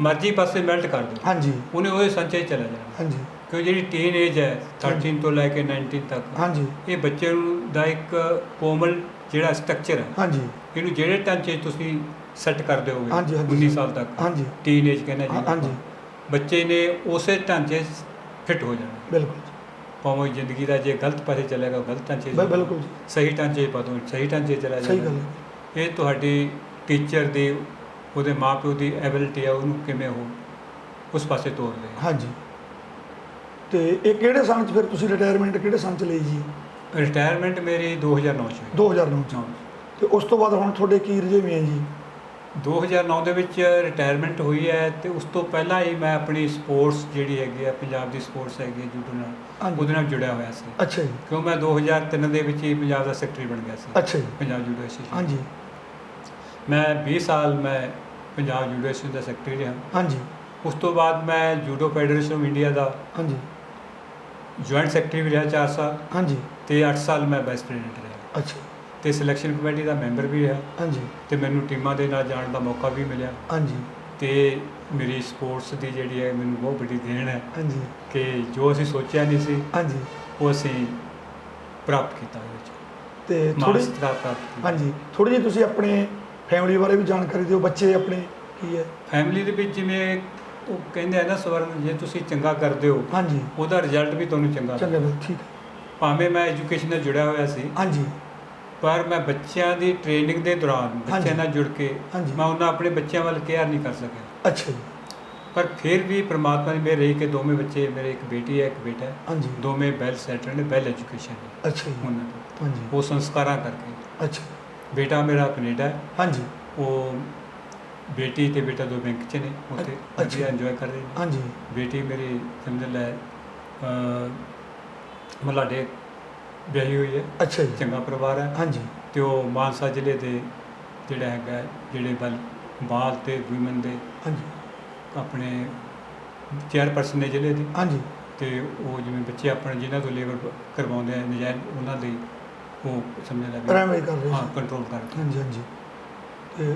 B: ਮਰਜ਼ੀ ਪਾਸੇ ਮੈਲਟ ਕਰ ਦਿਓ।
A: ਹਾਂਜੀ।
B: ਉਹਨੇ ਉਹਦੇ ਸੰਚੇ ਚਲਾ ਜਾਣਾ।
A: ਹਾਂਜੀ।
B: ਕਿਉਂ ਜਿਹੜੀ ਟੀਨ ਏਜ ਹੈ 13 ਤੋਂ ਲੈ ਕੇ 19 ਤੱਕ
A: ਹਾਂਜੀ।
B: ਇਹ ਬੱਚੇ ਨੂੰ ਦਾ ਇੱਕ ਕੋਮਲ ਜਿਹੜਾ ਸਟਰਕਚਰ ਹੈ
A: ਹਾਂਜੀ।
B: ਇਹਨੂੰ ਜਿਹੜੇ ਢਾਂਚੇ ਤੁਸੀਂ ਸੈੱਟ ਕਰ ਦਿਓਗੇ
A: ਹਾਂਜੀ, ਹਾਂਜੀ।
B: 19 ਸਾਲ ਤੱਕ।
A: ਹਾਂਜੀ।
B: ਟੀਨ ਏਜ ਕਹਿੰਦੇ
A: ਹਾਂ-
B: ਜੀ
A: ਹਾਂਜੀ।
B: ਬੱਚੇ ਨੇ ਉਸੇ ਢਾਂਚੇ ਫਿੱਟ ਹੋ ਜਾਣਾ।
A: ਬਿਲਕੁਲ
B: ਭਾਵੇਂ ਜ਼ਿੰਦਗੀ ਦਾ ਜੇ ਗਲਤ ਪਾਸੇ ਚੱਲੇਗਾ ਗਲਤ ਢਾਂਚੇ
A: ਬਿਲਕੁਲ
B: ਸਹੀ ਢਾਂਚੇ 'ਚ ਪਾ ਦੋ ਸਹੀ ਢਾਂਚੇ ਚਲਾ
A: ਸਹੀ
B: ਜਾਏਗਾ
A: ਗੱਲ ਹੈ।
B: ਇਹ ਤੁਹਾਡੀ ਟੀਚਰ ਦੀ ਉਹਦੇ ਮਾਪਿਓ ਦੀ ਐਬਿਲਿਟੀ ਆ ਉਹਨੂੰ ਕਿਵੇਂ ਉਹ ਉਸ ਪਾਸੇ ਤੋਰਦੇ ਆ
A: ਹਾਂਜੀ। ਤੇ ਇਹ ਕਿਹੜੇ ਸਾਲ ਚ ਫਿਰ ਤੁਸੀਂ ਰਿਟਾਇਰਮੈਂਟ ਕਿਹੜੇ ਸਾਲ ਚ ਲਈ ਜੀ?
B: ਰਿਟਾਇਰਮੈਂਟ ਮੇਰੀ 2009 ਚ ਹੋਈ।
A: 2009 ਚ।
B: ਹਾਂ।
A: ਤੇ ਉਸ ਤੋਂ ਬਾਅਦ ਹੁਣ ਤੁਹਾਡੇ ਕੀ ਰੁਝੇਵੇਂ ਹੈ ਜੀ?
B: 2009 ਦੇ ਵਿੱਚ ਰਿਟਾਇਰਮੈਂਟ ਹੋਈ ਹੈ ਤੇ ਉਸ ਤੋਂ ਪਹਿਲਾਂ ਹੀ ਮੈਂ ਆਪਣੀ ਸਪੋਰਟਸ ਜਿਹੜੀ ਹੈਗੀ ਆ ਪੰਜਾਬ ਦੀ ਸਪੋਰਟਸ ਹੈਗੀ ਹੈ ਜੂਡੋ ਨਾਲ। ਉਹਦੇ ਨਾਲ ਜੁੜਿਆ ਹੋਇਆ ਸੀ।
A: ਅੱਛਾ ਜੀ।
B: ਕਿਉਂ ਮੈਂ 2003 ਦੇ ਵਿੱਚ ਹੀ ਪੰਜਾਬ ਦਾ ਸੈਕਟਰੀ ਬਣ ਗਿਆ ਸੀ।
A: ਅੱਛਾ ਜੀ।
B: ਪੰਜਾਬ ਜੂਡੋ ਐਸੋਸੀਏਸ਼ਨ
A: ਹਾਂਜੀ।
B: ਮੈਂ 20 ਸਾਲ ਮੈਂ ਪੰਜਾਬ ਜੂਡੋ ਐਸੋਸੀਏਸ਼ਨ ਦਾ ਸੈਕਟਰੀ ਰਿਹਾ।
A: ਹਾਂਜੀ।
B: ਉਸ ਤੋਂ ਬਾਅਦ ਮੈਂ ਜੂਡੋ ਫੈਡਰੇਸ਼ਨ ਆਫ ਇੰਡੀਆ ਦਾ
A: ਹਾਂਜੀ।
B: ਜੁਆਇੰਟ ਸੈਕਟਰੀ ਵੀ ਰਿਹਾ 4 ਸਾਲ।
A: ਹਾਂਜੀ।
B: ਤੇ 8 ਸਾਲ ਮੈਂ ਵਾਈਸ ਪ੍ਰੈਜ਼ੀਡੈਂਟ ਰਿਹਾ।
A: ਅੱਛਾ।
B: ਤੇ ਸਿਲੈਕਸ਼ਨ ਕਮੇਟੀ ਦਾ ਮੈਂਬਰ ਵੀ ਰਿਹਾ।
A: ਹਾਂਜੀ।
B: ਤੇ ਮੈਨੂੰ ਟੀਮਾਂ ਦੇ ਨਾਲ ਜਾਣ ਦਾ ਮੌਕਾ ਵੀ ਮਿਲਿਆ।
A: ਹਾਂਜੀ।
B: ਤੇ ਮੇਰੀ ਸਪੋਰਟਸ ਦੀ ਜਿਹੜੀ ਹੈ ਮੈਨੂੰ ਬਹੁਤ ਵੱਡੀ ਦੇਣ ਹੈ।
A: ਹਾਂਜੀ।
B: ਕਿ ਜੋ ਅਸੀਂ ਸੋਚਿਆ ਨਹੀਂ ਸੀ
A: ਹਾਂਜੀ।
B: ਉਹ ਅਸੀਂ ਪ੍ਰਾਪਤ ਕੀਤਾ ਉਹਦੇ ਵਿੱਚ।
A: ਤੇ ਥੋੜੀ
B: ਪ੍ਰਾਪਤ
A: ਹਾਂਜੀ। ਥੋੜੀ ਜਿਹੀ ਤੁਸੀਂ ਆਪਣੇ ਫੈਮਿਲੀ ਬਾਰੇ ਵੀ ਜਾਣਕਾਰੀ ਦਿਓ ਬੱਚੇ ਆਪਣੇ ਕੀ ਹੈ?
B: ਫੈਮਿਲੀ ਦੇ ਵਿੱਚ ਜਿਵੇਂ ਉਹ ਕਹਿੰਦੇ ਆ ਨਾ ਸਵਰਨ ਜੇ ਤੁਸੀਂ ਚੰਗਾ ਕਰਦੇ ਹੋ
A: ਹਾਂਜੀ।
B: ਉਹਦਾ ਰਿਜ਼ਲਟ ਵੀ ਤੁਹਾਨੂੰ ਚੰਗਾ
A: ਚੰਗਾ। ਫਿਰ ਠੀਕ ਹੈ।
B: ਭਾਵੇਂ ਮੈਂ ਐਜੂਕੇਸ਼ਨ ਨਾਲ ਜੁੜਿਆ ਹੋਇਆ ਸੀ
A: ਹਾਂਜੀ।
B: ਪਰ ਮੈਂ ਬੱਚਿਆਂ ਦੀ ਟ੍ਰੇਨਿੰਗ ਦੇ ਦੌਰਾਨ
A: ਹਾਂਜੀ।
B: ਬੱਚਿਆਂ ਨਾਲ ਜੁੜ ਕੇ
A: ਹਾਂਜੀ।
B: ਮੈਂ ਉਹਨਾਂ ਆਪਣੇ ਬੱਚਿਆਂ ਵੱਲ ਕੇਅਰ ਨਹੀਂ ਕਰ ਸਕਿਆ।
A: ਅੱਛਾ ਜੀ।
B: ਪਰ ਫਿਰ ਵੀ ਪ੍ਰਮਾਤਮਾ ਨੇ ਮੇਰੇ ਰਹੀ ਕਿ ਦੋਵੇਂ ਬੱਚੇ ਮੇਰੇ ਇੱਕ ਬੇਟੀ ਹੈ ਇੱਕ ਬੇਟਾ ਹੈ।
A: ਹਾਂਜੀ।
B: ਦੋਵੇਂ ਵੈਲ ਸੈਟਲਡ ਨੇ ਵੈਲ ਐਜੂਕੇਸ਼ਨ
A: ਅੱਛਾ ਜੀ।
B: ਉਹਨਾਂ ਦੀ।
A: ਹਾਂਜੀ।
B: ਉਹ ਸੰਸਕਾਰਾਂ ਕਰਕੇ।
A: ਅੱਛਾ।
B: ਬੇਟਾ ਮੇਰਾ ਕੈਨੇਡਾ ਹੈ।
A: ਹਾਂਜੀ।
B: ਉਹ ਬੇਟੀ ਤੇ ਬੇਟਾ ਦੋ ਬੈਂਕ 'ਚ ਨੇ ਉੱਥੇ
A: ਅੱਛਾ।
B: ਇੰਜੋਏ ਕਰ ਰਹੇ ਨੇ।
A: ਹਾਂਜੀ।
B: ਬੇਟੀ ਮੇਰੀ ਸਮਝ ਲੈ ਅ ਮਲਾਡੇ ਵਿਆਹੀ ਹੋਈ ਹੈ।
A: ਅੱਛਾ ਜੀ।
B: ਚੰਗਾ ਪਰਿਵਾਰ ਹੈ।
A: ਹਾਂਜੀ।
B: ਤੇ ਉਹ ਮਾਨਸਾ ਜ਼ਿਲ੍ਹੇ ਦੇ ਜਿਹੜਾ ਹੈਗਾ ਜਿਹੜੇ ਬਲ ਬਾਲ ਤੇ ਵਿਮਨ ਦੇ
A: ਹਾਂਜੀ।
B: ਆਪਣੇ ਚੇਅਰਪਰਸਨ ਨੇ ਜ਼ਿਲ੍ਹੇ ਦੇ।
A: ਹਾਂਜੀ।
B: ਤੇ ਉਹ ਜਿਵੇਂ ਬੱਚੇ ਆਪਣੇ ਜਿਨ੍ਹਾਂ ਤੋਂ ਲੇਬਰ ਕਰਵਾਉਂਦੇ ਆ ਨਜਾਇਜ਼ ਉਹਨਾਂ ਲਈ ਉਹ ਸਮਝ ਲੈ ਵੀ
A: ਰਹਿਮੇ ਕਰ ਰਹੇ
B: ਹਾਂ
A: ਸੀ
B: ਕੰਟਰੋਲ ਕਰਦੇ
A: ਹਾਂਜੀ ਹਾਂਜੀ। ਤੇ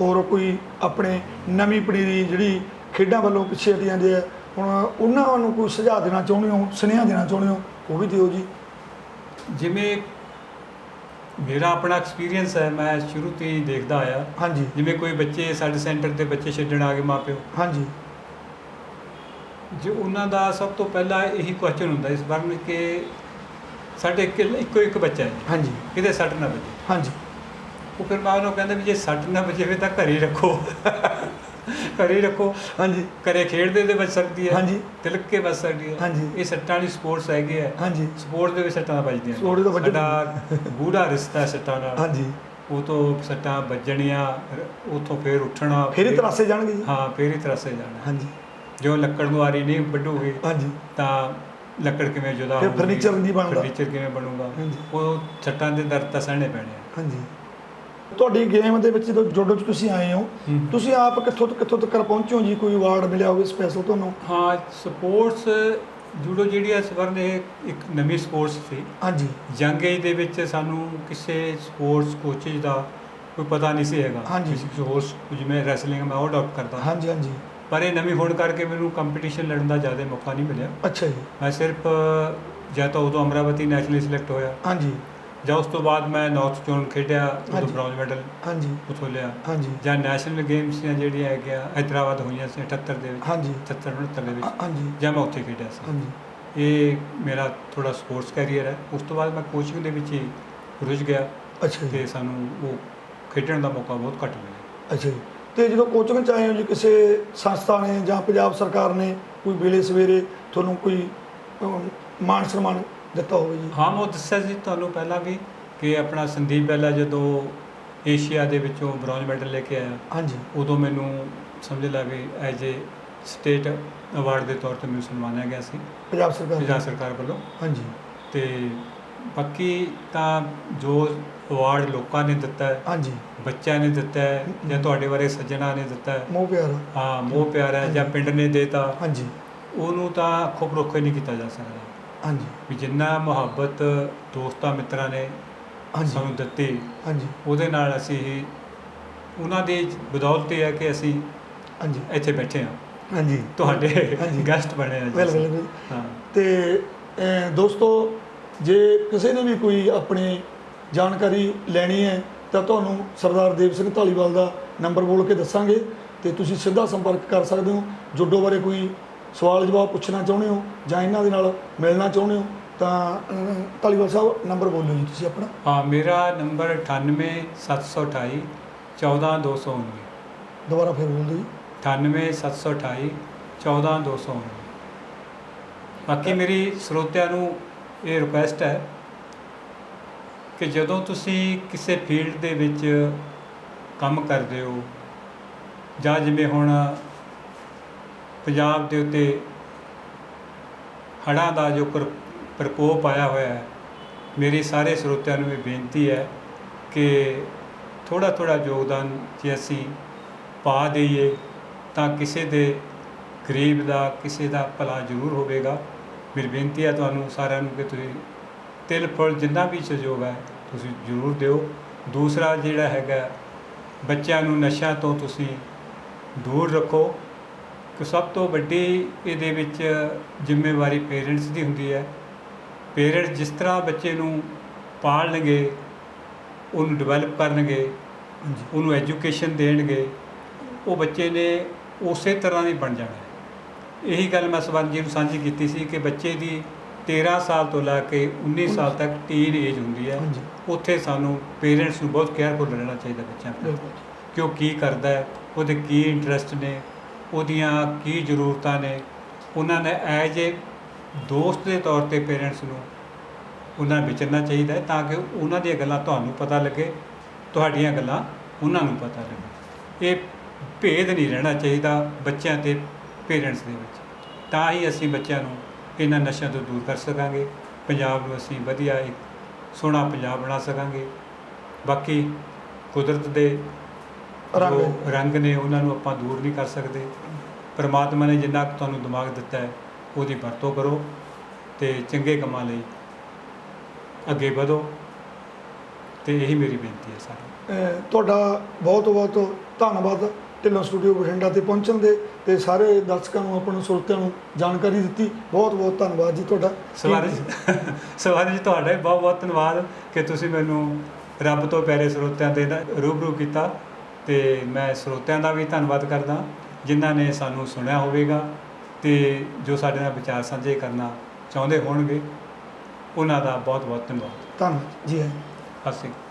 A: ਹੋਰ ਕੋਈ ਆਪਣੇ ਨਵੀਂ ਪਨੀਰੀ ਜਿਹੜੀ ਖੇਡਾਂ ਵੱਲੋਂ ਪਿੱਛੇ ਹਟ ਜਾਂਦੇ ਆ ਹੁਣ ਉਹਨਾਂ ਨੂੰ ਕੋਈ ਸੁਝਾਅ ਦੇਣਾ ਚਾਹੁੰਦੇ ਹੋ ਸੁਨੇਹਾ ਦੇਣਾ ਚਾਹੁੰਦੇ ਹੋ? ਉਹ ਵੀ ਦਿਓ ਜੀ।
B: ਜਿਵੇਂ ਮੇਰਾ ਆਪਣਾ ਐਕਸਪੀਰੀਅੰਸ ਹੈ ਮੈਂ ਸ਼ੁਰੂ ਤੋਂ ਹੀ ਦੇਖਦਾ ਆਇਆ।
A: ਹਾਂਜੀ।
B: ਜਿਵੇਂ ਕੋਈ ਬੱਚੇ ਸਾਡੇ ਸੈਂਟਰ ਤੇ ਬੱਚੇ ਛੱਡਣ ਆ ਗਏ ਮਾਪਿਓ।
A: ਹਾਂਜੀ।
B: ਜੇ ਉਹਨਾਂ ਦਾ ਸਭ ਤੋਂ ਪਹਿਲਾਂ ਇਹੀ ਕੁਐਸਚਨ ਹੁੰਦਾ ਇਸ ਬਾਰੇ ਕਿ ਸਾਡੇ ਇੱਕ ਇੱਕੋ ਇੱਕ ਬੱਚਾ ਹੈ।
A: ਹਾਂਜੀ।
B: ਕਿਤੇ ਸੱਟ ਨਾ ਵੱਜੇ।
A: ਹਾਂਜੀ।
B: ਉਹ ਫਿਰ ਮੈਂ ਉਹਨੂੰ ਕਹਿੰਦਾ ਵੀ ਜੇ ਸੱਟ ਨਾ ਵੱਜੇ ਫਿਰ ਤਾਂ ਘਰੇ ਹੀ ਰੱਖੋ। ਘਰੇ ਹੀ ਰੱਖੋ।
A: ਹਾਂਜੀ।
B: ਘਰੇ ਖੇਡਦੇ ਤੇ ਬਚ ਸਕਦੀ ਹੈ।
A: ਹਾਂਜੀ।
B: ਤਿਲਕ ਕੇ ਬਚ ਸਕਦੀ ਹੈ।
A: ਹਾਂਜੀ।
B: ਇਹ ਸੱਟਾਂ ਵਾਲੀ ਸਪੋਰਟਸ ਹੈਗੇ ਹੈ।
A: ਹਾਂਜੀ।
B: ਸਪੋਰਟ ਦੇ ਵਿੱਚ ਸੱਟਾਂ ਵੱਜਦੀਆਂ ਨੇ।
A: ਤਾਂ ਵੱਜਣ-
B: ਸਾਡਾ ਗੂੜਾ ਰਿਸ਼ਤਾ ਸੱਟਾਂ ਨਾਲ।
A: ਹਾਂਜੀ।
B: ਉਹ ਤੋਂ ਸੱਟਾਂ ਵੱਜਣੀਆਂ ਉਥੋਂ ਫੇਰ ਉੱਠਣਾ
A: ਫਿਰ ਹੀ ਤਰਾਸੇ ਜਾਣਗੇ ਜੀ।
B: ਹਾਂ ਫੇਰ ਹੀ ਤਰਾਸੇ ਜਾਣਾ
A: ਹਾਂਜੀ।
B: ਜੋ ਲੱਕੜ ਨੂੰ ਆਰੀ ਨਹੀਂ ਵੱਢੂਗੀ
A: ਹਾਂਜੀ।
B: ਤਾਂ ਲੱਕੜ ਕਿਵੇਂ ਜੁਦਾ
A: ਫਿਰ
B: ਹੋਊਗੀ
A: furniture ਨਹੀਂ ਬਣਦਾ।
B: ਫਰਨੀਚਰ ਕਿਵੇਂ ਬਣੂਗਾ
A: ਹਾਂਜੀ।
B: ਉਹ ਸੱਟਾਂ ਦੇ ਦਰਦ ਤਾਂ ਸਹਿਣੇ ਪੈਣੇ ਆ।
A: ਹਾਂਜੀ। ਤੁਹਾਡੀ ਗੇਮ ਦੇ ਵਿੱਚ ਜਦੋਂ ਜੋਡੋ ਚ ਤੁਸੀਂ ਆਏ ਹੋ
B: ਹੂੰ।
A: ਤੁਸੀਂ ਆਪ ਕਿੱਥੋਂ ਤੋਂ ਕਿੱਥੋਂ ਤੱਕ ਪਹੁੰਚੇ ਹੋ ਜੀ? ਕੋਈ ਅਵਾਰਡ ਮਿਲਿਆ ਹੋਵੇ ਸਪੈਸ਼ਲ ਤੁਹਾਨੂੰ?
B: ਹਾਂ ਸਪੋਰਟਸ ਜੂਡੋ ਜਿਹੜੀ ਹੈ ਸਵਰਨ ਇਹ ਇੱਕ ਨਵੀਂ ਸਪੋਰਟਸ ਸੀ।
A: ਹਾਂਜੀ।
B: ਯੰਗ ਏਜ ਦੇ ਵਿੱਚ ਸਾਨੂੰ ਕਿਸੇ ਸਪੋਰਟਸ ਕੋਚਿਸ ਦਾ ਕੋਈ ਪਤਾ ਨਹੀਂ ਸੀ ਹੈਗਾ।
A: ਹਾਂਜੀ।
B: ਕਿਸੇ ਹੋਰ ਜਿਵੇਂ ਰੈਸਲਿੰਗ ਮੈਂ ਉਹ ਅਡਾਪਟ ਕਰਦਾ।
A: ਹਾਂਜੀ ਹਾਂਜੀ।
B: ਪਰ ਇਹ ਨਵੀਂ ਹੋਣ ਕਰਕੇ ਮੈਨੂੰ ਕੰਪੀਟੀਸ਼ਨ ਲੜਨ ਦਾ ਜ਼ਿਆਦਾ ਮੌਕਾ ਨਹੀਂ ਮਿਲਿਆ।
A: ਅੱਛਾ ਜੀ।
B: ਮੈਂ ਸਿਰਫ ਜਾਂ ਤਾਂ ਉਦੋਂ ਅਮਰਾਵਤੀ ਨੈਸ਼ਨਲ ਸਿਲੈਕਟ ਹੋਇਆ।
A: ਹਾਂਜੀ।
B: ਜਾਂ ਉਸ ਤੋਂ ਬਾਅਦ ਮੈਂ ਨਾਰਥ ਜ਼ੋਨ ਖੇਡਿਆ ਉਦੋਂ। ਬ੍ਰੌਂਜ਼ ਮੈਡਲ
A: ਹਾਂਜੀ।
B: ਉਥੋਂ ਲਿਆ।
A: ਹਾਂਜੀ।
B: ਜਾਂ ਨੈਸ਼ਨਲ ਗੇਮਸ ਦੀਆਂ ਜਿਹੜੀਆਂ ਹੈਗੀਆਂ ਹੈਦਰਾਬਾਦ ਹੋਈਆਂ ਸੀ 78 ਦੇ ਵਿੱਚ।
A: ਹਾਂਜੀ।
B: 78 69 ਦੇ ਵਿੱਚ।
A: ਹਾਂਜੀ।
B: ਜਾਂ ਮੈਂ ਉੱਥੇ ਖੇਡਿਆ ਸੀ।
A: ਹਾਂਜੀ।
B: ਇਹ ਮੇਰਾ ਥੋੜਾ ਸਪੋਰਟਸ ਕੈਰੀਅਰ ਹੈ। ਉਸ ਤੋਂ ਬਾਅਦ ਮੈਂ ਕੋਚਿੰਗ ਦੇ ਵਿੱਚ ਹੀ ਰੁੱਝ ਗਿਆ
A: ਅੱਛਾ
B: ਤੇ ਸਾਨੂੰ ਉਹ ਖੇਡਣ ਦਾ ਮੌਕਾ ਬਹੁਤ ਘੱਟ ਮਿਲਿਆ।
A: ਅੱਛਾ ਜੀ। ਤੇ ਜਦੋਂ ਕੋਚਿੰਗ ਚ ਆਏ ਹੋ ਜੀ ਕਿਸੇ ਸੰਸਥਾ ਨੇ ਜਾਂ ਪੰਜਾਬ ਸਰਕਾਰ ਨੇ ਕੋਈ ਵੇਲੇ ਸਵੇਰੇ ਤੁਹਾਨੂੰ ਕੋਈ ਮਾਣ ਸਨਮਾਨ ਦਿੱਤਾ ਹੋਵੇ ਜੀ?
B: ਹਾਂ ਮੈਂ ਦੱਸਿਆ ਸੀ ਤੁਹਾਨੂੰ ਪਹਿਲਾਂ ਵੀ ਕਿ ਆਪਣਾ ਸੰਦੀਪ ਬੈਲਾ ਜਦੋਂ ਏਸ਼ੀਆ ਦੇ ਵਿੱਚੋਂ ਬ੍ਰੌਂਜ਼ ਮੈਡਲ ਲੈ ਕੇ ਆਇਆ
A: ਹਾਂਜੀ।
B: ਉਦੋਂ ਮੈਨੂੰ ਸਮਝ ਲਾ ਵੀ ਐਜ ਏ ਸਟੇਟ ਅਵਾਰਡ ਦੇ ਤੌਰ ਤੇ ਮੈਨੂੰ ਸਨਮਾਨਿਆ ਗਿਆ ਸੀ।
A: ਪੰਜਾਬ ਸਰਕਾਰ
B: ਪੰਜਾਬ ਸਰਕਾਰ ਵੱਲੋਂ।
A: ਹਾਂਜੀ।
B: ਤੇ ਬਾਕੀ ਤਾਂ ਜੋ ਅਵਾਰਡ ਲੋਕਾਂ ਨੇ ਦਿੱਤਾ ਹੈ
A: ਹਾਂਜੀ।
B: ਬੱਚਿਆਂ ਨੇ ਦਿੱਤਾ ਹੈ ਜਾਂ ਤੁਹਾਡੇ ਬਾਰੇ ਸੱਜਣਾ ਨੇ ਦਿੱਤਾ ਹੈ।
A: ਮੋਹ ਪਿਆਰਾ।
B: ਹਾਂ ਮੋਹ ਪਿਆਰ ਜਾਂ ਪਿੰਡ ਨੇ ਦੇਤਾ।
A: ਹਾਂਜੀ।
B: ਉਹਨੂੰ ਤਾਂ ਅੱਖੋਂ ਪਰੋਖੇ ਨਹੀਂ ਕੀਤਾ ਜਾ ਸਕਦਾ।
A: ਹਾਂਜੀ।
B: ਵੀ ਜਿੰਨਾ ਮੁਹੱਬਤ ਦੋਸਤਾਂ ਮਿੱਤਰਾਂ ਨੇ
A: ਹਾਂਜੀ।
B: ਸਾਨੂੰ ਦਿੱਤੀ
A: ਹਾਂਜੀ।
B: ਉਹਦੇ ਨਾਲ ਅਸੀਂ ਉਹਨਾਂ ਦੀ ਬਦੌਲਤ ਇਹ ਹੈ ਕਿ ਅਸੀਂ
A: ਹਾਂਜੀ।
B: ਇੱਥੇ ਬੈਠੇ ਹਾਂ।
A: ਹਾਂਜੀ।
B: ਤੁਹਾਡੇ। ਗੈਸਟ ਬਣੇ ਆ ਜੀ
A: ਬਿਲਕੁਲ
B: ਹਾਂ।
A: ਤੇ ਦੋਸਤੋ ਜੇ ਕਿਸੇ ਨੇ ਵੀ ਕੋਈ ਆਪਣੀ ਜਾਣਕਾਰੀ ਲੈਣੀ ਹੈ ਤਾਂ ਤੁਹਾਨੂੰ ਸਰਦਾਰ ਦੇਵ ਸਿੰਘ ਢਾਲੀਵਾਲ ਦਾ ਨੰਬਰ ਬੋਲ ਕੇ ਦੱਸਾਂਗੇ ਤੇ ਤੁਸੀਂ ਸਿੱਧਾ ਸੰਪਰਕ ਕਰ ਸਕਦੇ ਹੋ। ਜੁੱਡੋ ਬਾਰੇ ਕੋਈ ਸਵਾਲ ਜਵਾਬ ਪੁੱਛਣਾ ਚਾਹੁੰਦੇ ਹੋ ਜਾਂ ਇਹਨਾਂ ਦੇ ਨਾਲ ਮਿਲਣਾ ਚਾਹੁੰਦੇ ਹੋ ਤਾਂ ਢਾਲੀਵਾਲ ਸਾਹਿਬ ਨੰਬਰ ਬੋਲਿਓ ਜੀ ਤੁਸੀਂ ਆਪਣਾ।
B: ਹਾਂ ਮੇਰਾ ਨੰਬਰ 98728 14219
A: ਦੁਬਾਰਾ ਫਿਰ ਬੋਲ ਦਿਓ ਜੀ
B: 98728 14219 ਬਾਕੀ ਮੇਰੀ ਸਰੋਤਿਆਂ ਨੂੰ ਇਹ ਰਿਕੁਐਸਟ ਹੈ ਕਿ ਜਦੋਂ ਤੁਸੀਂ ਕਿਸੇ ਫੀਲਡ ਦੇ ਵਿੱਚ ਕੰਮ ਕਰਦੇ ਹੋ ਜਾਂ ਜਿਵੇਂ ਹੁਣ ਪੰਜਾਬ ਦੇ ਉੱਤੇ ਹੜ੍ਹਾਂ ਦਾ ਜੋ ਕਰ- ਪ੍ਰਕੋਪ ਆਇਆ ਹੋਇਆ ਹੈ, ਮੇਰੀ ਸਾਰੇ ਸਰੋਤਿਆਂ ਨੂੰ ਇਹ ਬੇਨਤੀ ਹੈ ਕਿ ਥੋੜਾ ਥੋੜਾ ਯੋਗਦਾਨ ਜੇ ਅਸੀਂ ਪਾ ਦੇਈਏ ਤਾਂ ਕਿਸੇ ਦੇ ਗਰੀਬ ਦਾ, ਕਿਸੇ ਦਾ ਭਲਾ ਜ਼ਰੂਰ ਹੋਵੇਗਾ। ਮੇਰੀ ਬੇਨਤੀ ਹੈ ਤੁਹਾਨੂੰ ਸਾਰਿਆਂ ਨੂੰ ਕਿ ਤੁਸੀਂ ਤਿਲ ਫੁੱਲ ਜਿੰਨਾ ਵੀ ਸਹਿਯੋਗ ਹੈ ਤੁਸੀਂ ਜ਼ਰੂਰ ਦਿਓ। ਦੂਸਰਾ ਜਿਹੜਾ ਹੈਗਾ ਬੱਚਿਆਂ ਨੂੰ ਨਸ਼ਿਆਂ ਤੋਂ ਤੁਸੀਂ ਦੂਰ ਰੱਖੋ। ਕਿ ਸਭ ਤੋਂ ਵੱਡੀ ਇਹਦੇ ਵਿੱਚ ਜ਼ਿੰਮੇਵਾਰੀ ਪੇਰੈਂਟਸ ਦੀ ਹੁੰਦੀ ਹੈ। ਪੇਰੈਂਟਸ ਜਿਸ ਤਰ੍ਹਾਂ ਬੱਚੇ ਨੂੰ ਪਾਲਣਗੇ ਉਹਨੂੰ ਡਿਵੈਲਪ ਕਰਨਗੇ ਉਹਨੂੰ ਐਜੂਕੇਸ਼ਨ ਦੇਣਗੇ ਉਹ ਬੱਚੇ ਨੇ ਉਸੇ ਤਰ੍ਹਾਂ ਹੀ ਬਣ ਜਾਣਾ ਇਹੀ ਗੱਲ ਮੈਂ ਸਵਰਨ ਜੀ ਨੂੰ ਸਾਂਝੀ ਕੀਤੀ ਸੀ ਕਿ ਬੱਚੇ ਦੀ 13 ਸਾਲ ਤੋਂ ਲੈ ਕੇ 19 ਸਾਲ ਤੱਕ ਟੀਨ ਏਜ ਹੁੰਦੀ ਹੈ। ਉੱਥੇ ਸਾਨੂੰ ਪੇਰੈਂਟਸ ਨੂੰ ਬਹੁਤ ਕੇਅਰਫੁਲ ਰਹਿਣਾ ਚਾਹੀਦਾ ਬੱਚਿਆਂ ਤੋਂ।
A: ਬਿਲਕੁਲ।
B: ਕਿ ਉਹ ਕੀ ਕਰਦਾ ਹੈ ਉਹਦੇ ਕੀ ਇੰਟਰਸਟ ਨੇ ਉਹਦੀਆਂ ਕੀ ਜ਼ਰੂਰਤਾਂ ਨੇ। ਉਹਨਾਂ ਨੇ ਐਜ ਏ ਦੋਸਤ ਦੇ ਤੌਰ ਤੇ ਪੇਰੈਂਟਸ ਨੂੰ ਉਹਨਾਂ ਵਿਚਰਨਾ ਚਾਹੀਦਾ ਹੈ ਤਾਂ ਕਿ ਉਹਨਾਂ ਦੀਆਂ ਗੱਲਾਂ ਤੁਹਾਨੂੰ ਪਤਾ ਲੱਗੇ ਤੁਹਾਡੀਆਂ ਗੱਲਾਂ ਉਹਨਾਂ ਨੂੰ ਪਤਾ ਲੱਗੇ। ਇਹ ਭੇਦ ਨਹੀਂ ਰਹਿਣਾ ਚਾਹੀਦਾ ਬੱਚਿਆਂ ਤੇ ਪੇਰੈਂਟਸ ਦੇ ਵਿੱਚ। ਤਾਂ ਹੀ ਅਸੀਂ ਬੱਚਿਆਂ ਨੂੰ ਇਹਨਾਂ ਨਸ਼ਿਆਂ ਤੋਂ ਦੂਰ ਕਰ ਸਕਾਂਗੇ। ਪੰਜਾਬ ਨੂੰ ਅਸੀਂ ਵਧੀਆ ਇੱਕ ਸੋਹਣਾ ਪੰਜਾਬ ਬਣਾ ਸਕਾਂਗੇ। ਬਾਕੀ ਕੁਦਰਤ ਦੇ
A: ਰੰਗ।
B: ਰੰਗ ਨੇ ਉਹਨਾਂ ਨੂੰ ਆਪਾਂ ਦੂਰ ਨਹੀਂ ਕਰ ਸਕਦੇ। ਪਰਮਾਤਮਾ ਨੇ ਜਿੰਨਾ ਕੁ ਤੁਹਾਨੂੰ ਦਿਮਾਗ ਦਿੱਤਾ ਹੈ ਉਹਦੀ ਵਰਤੋਂ ਕਰੋ ਤੇ ਚੰਗੇ ਕੰਮਾਂ ਲਈ ਅੱਗੇ ਵਧੋ। ਤੇ ਇਹੀ ਮੇਰੀ ਬੇਨਤੀ ਹੈ ਸਾਰਿਆਂ
A: ਤੁਹਾਡਾ ਬਹੁਤ ਬਹੁਤ ਧੰਨਵਾਦ। ਢਿੱਲੋਂ ਸਟੂਡੀਓ ਬਠਿੰਡਾ ਤੇ ਪਹੁੰਚਣ ਦੇ ਤੇ ਸਾਰੇ ਦਰਸ਼ਕਾਂ ਨੂੰ ਆਪਣੇ ਸਰੋਤਿਆਂ ਨੂੰ ਜਾਣਕਾਰੀ ਦਿੱਤੀ। ਬਹੁਤ ਬਹੁਤ ਧੰਨਵਾਦ ਜੀ ਤੁਹਾਡਾ।
B: ਸਵਾਰੀ ਸਵਾਰੀ ਜੀ ਤੁਹਾਡਾ ਬਹੁਤ ਬਹੁਤ ਧੰਨਵਾਦ ਕਿ ਤੁਸੀਂ ਮੈਨੂੰ ਰੱਬ ਤੋਂ ਪਿਆਰੇ ਸਰੋਤਿਆਂ ਦੇ ਰੂਬਰੂ ਕੀਤਾ ਤੇ ਮੈਂ ਸਰੋਤਿਆਂ ਦਾ ਵੀ ਧੰਨਵਾਦ ਕਰਦਾ ਜਿਨ੍ਹਾਂ ਨੇ ਸਾਨੂੰ ਸੁਣਿਆ ਹੋਵੇਗਾ ਤੇ ਜੋ ਸਾਡੇ ਨਾਲ ਵਿਚਾਰ ਸਾਂਝੇ ਕਰਨਾ ਚਾਹੁੰਦੇ ਹੋਣਗੇ ਉਹਨਾਂ ਦਾ ਬਹੁਤ ਬਹੁਤ ਧੰਨਵਾਦ।
A: ਧੰਨਵਾਦ ਜੀ
B: ਸ਼੍ਰੀ ਅਕਾਲ।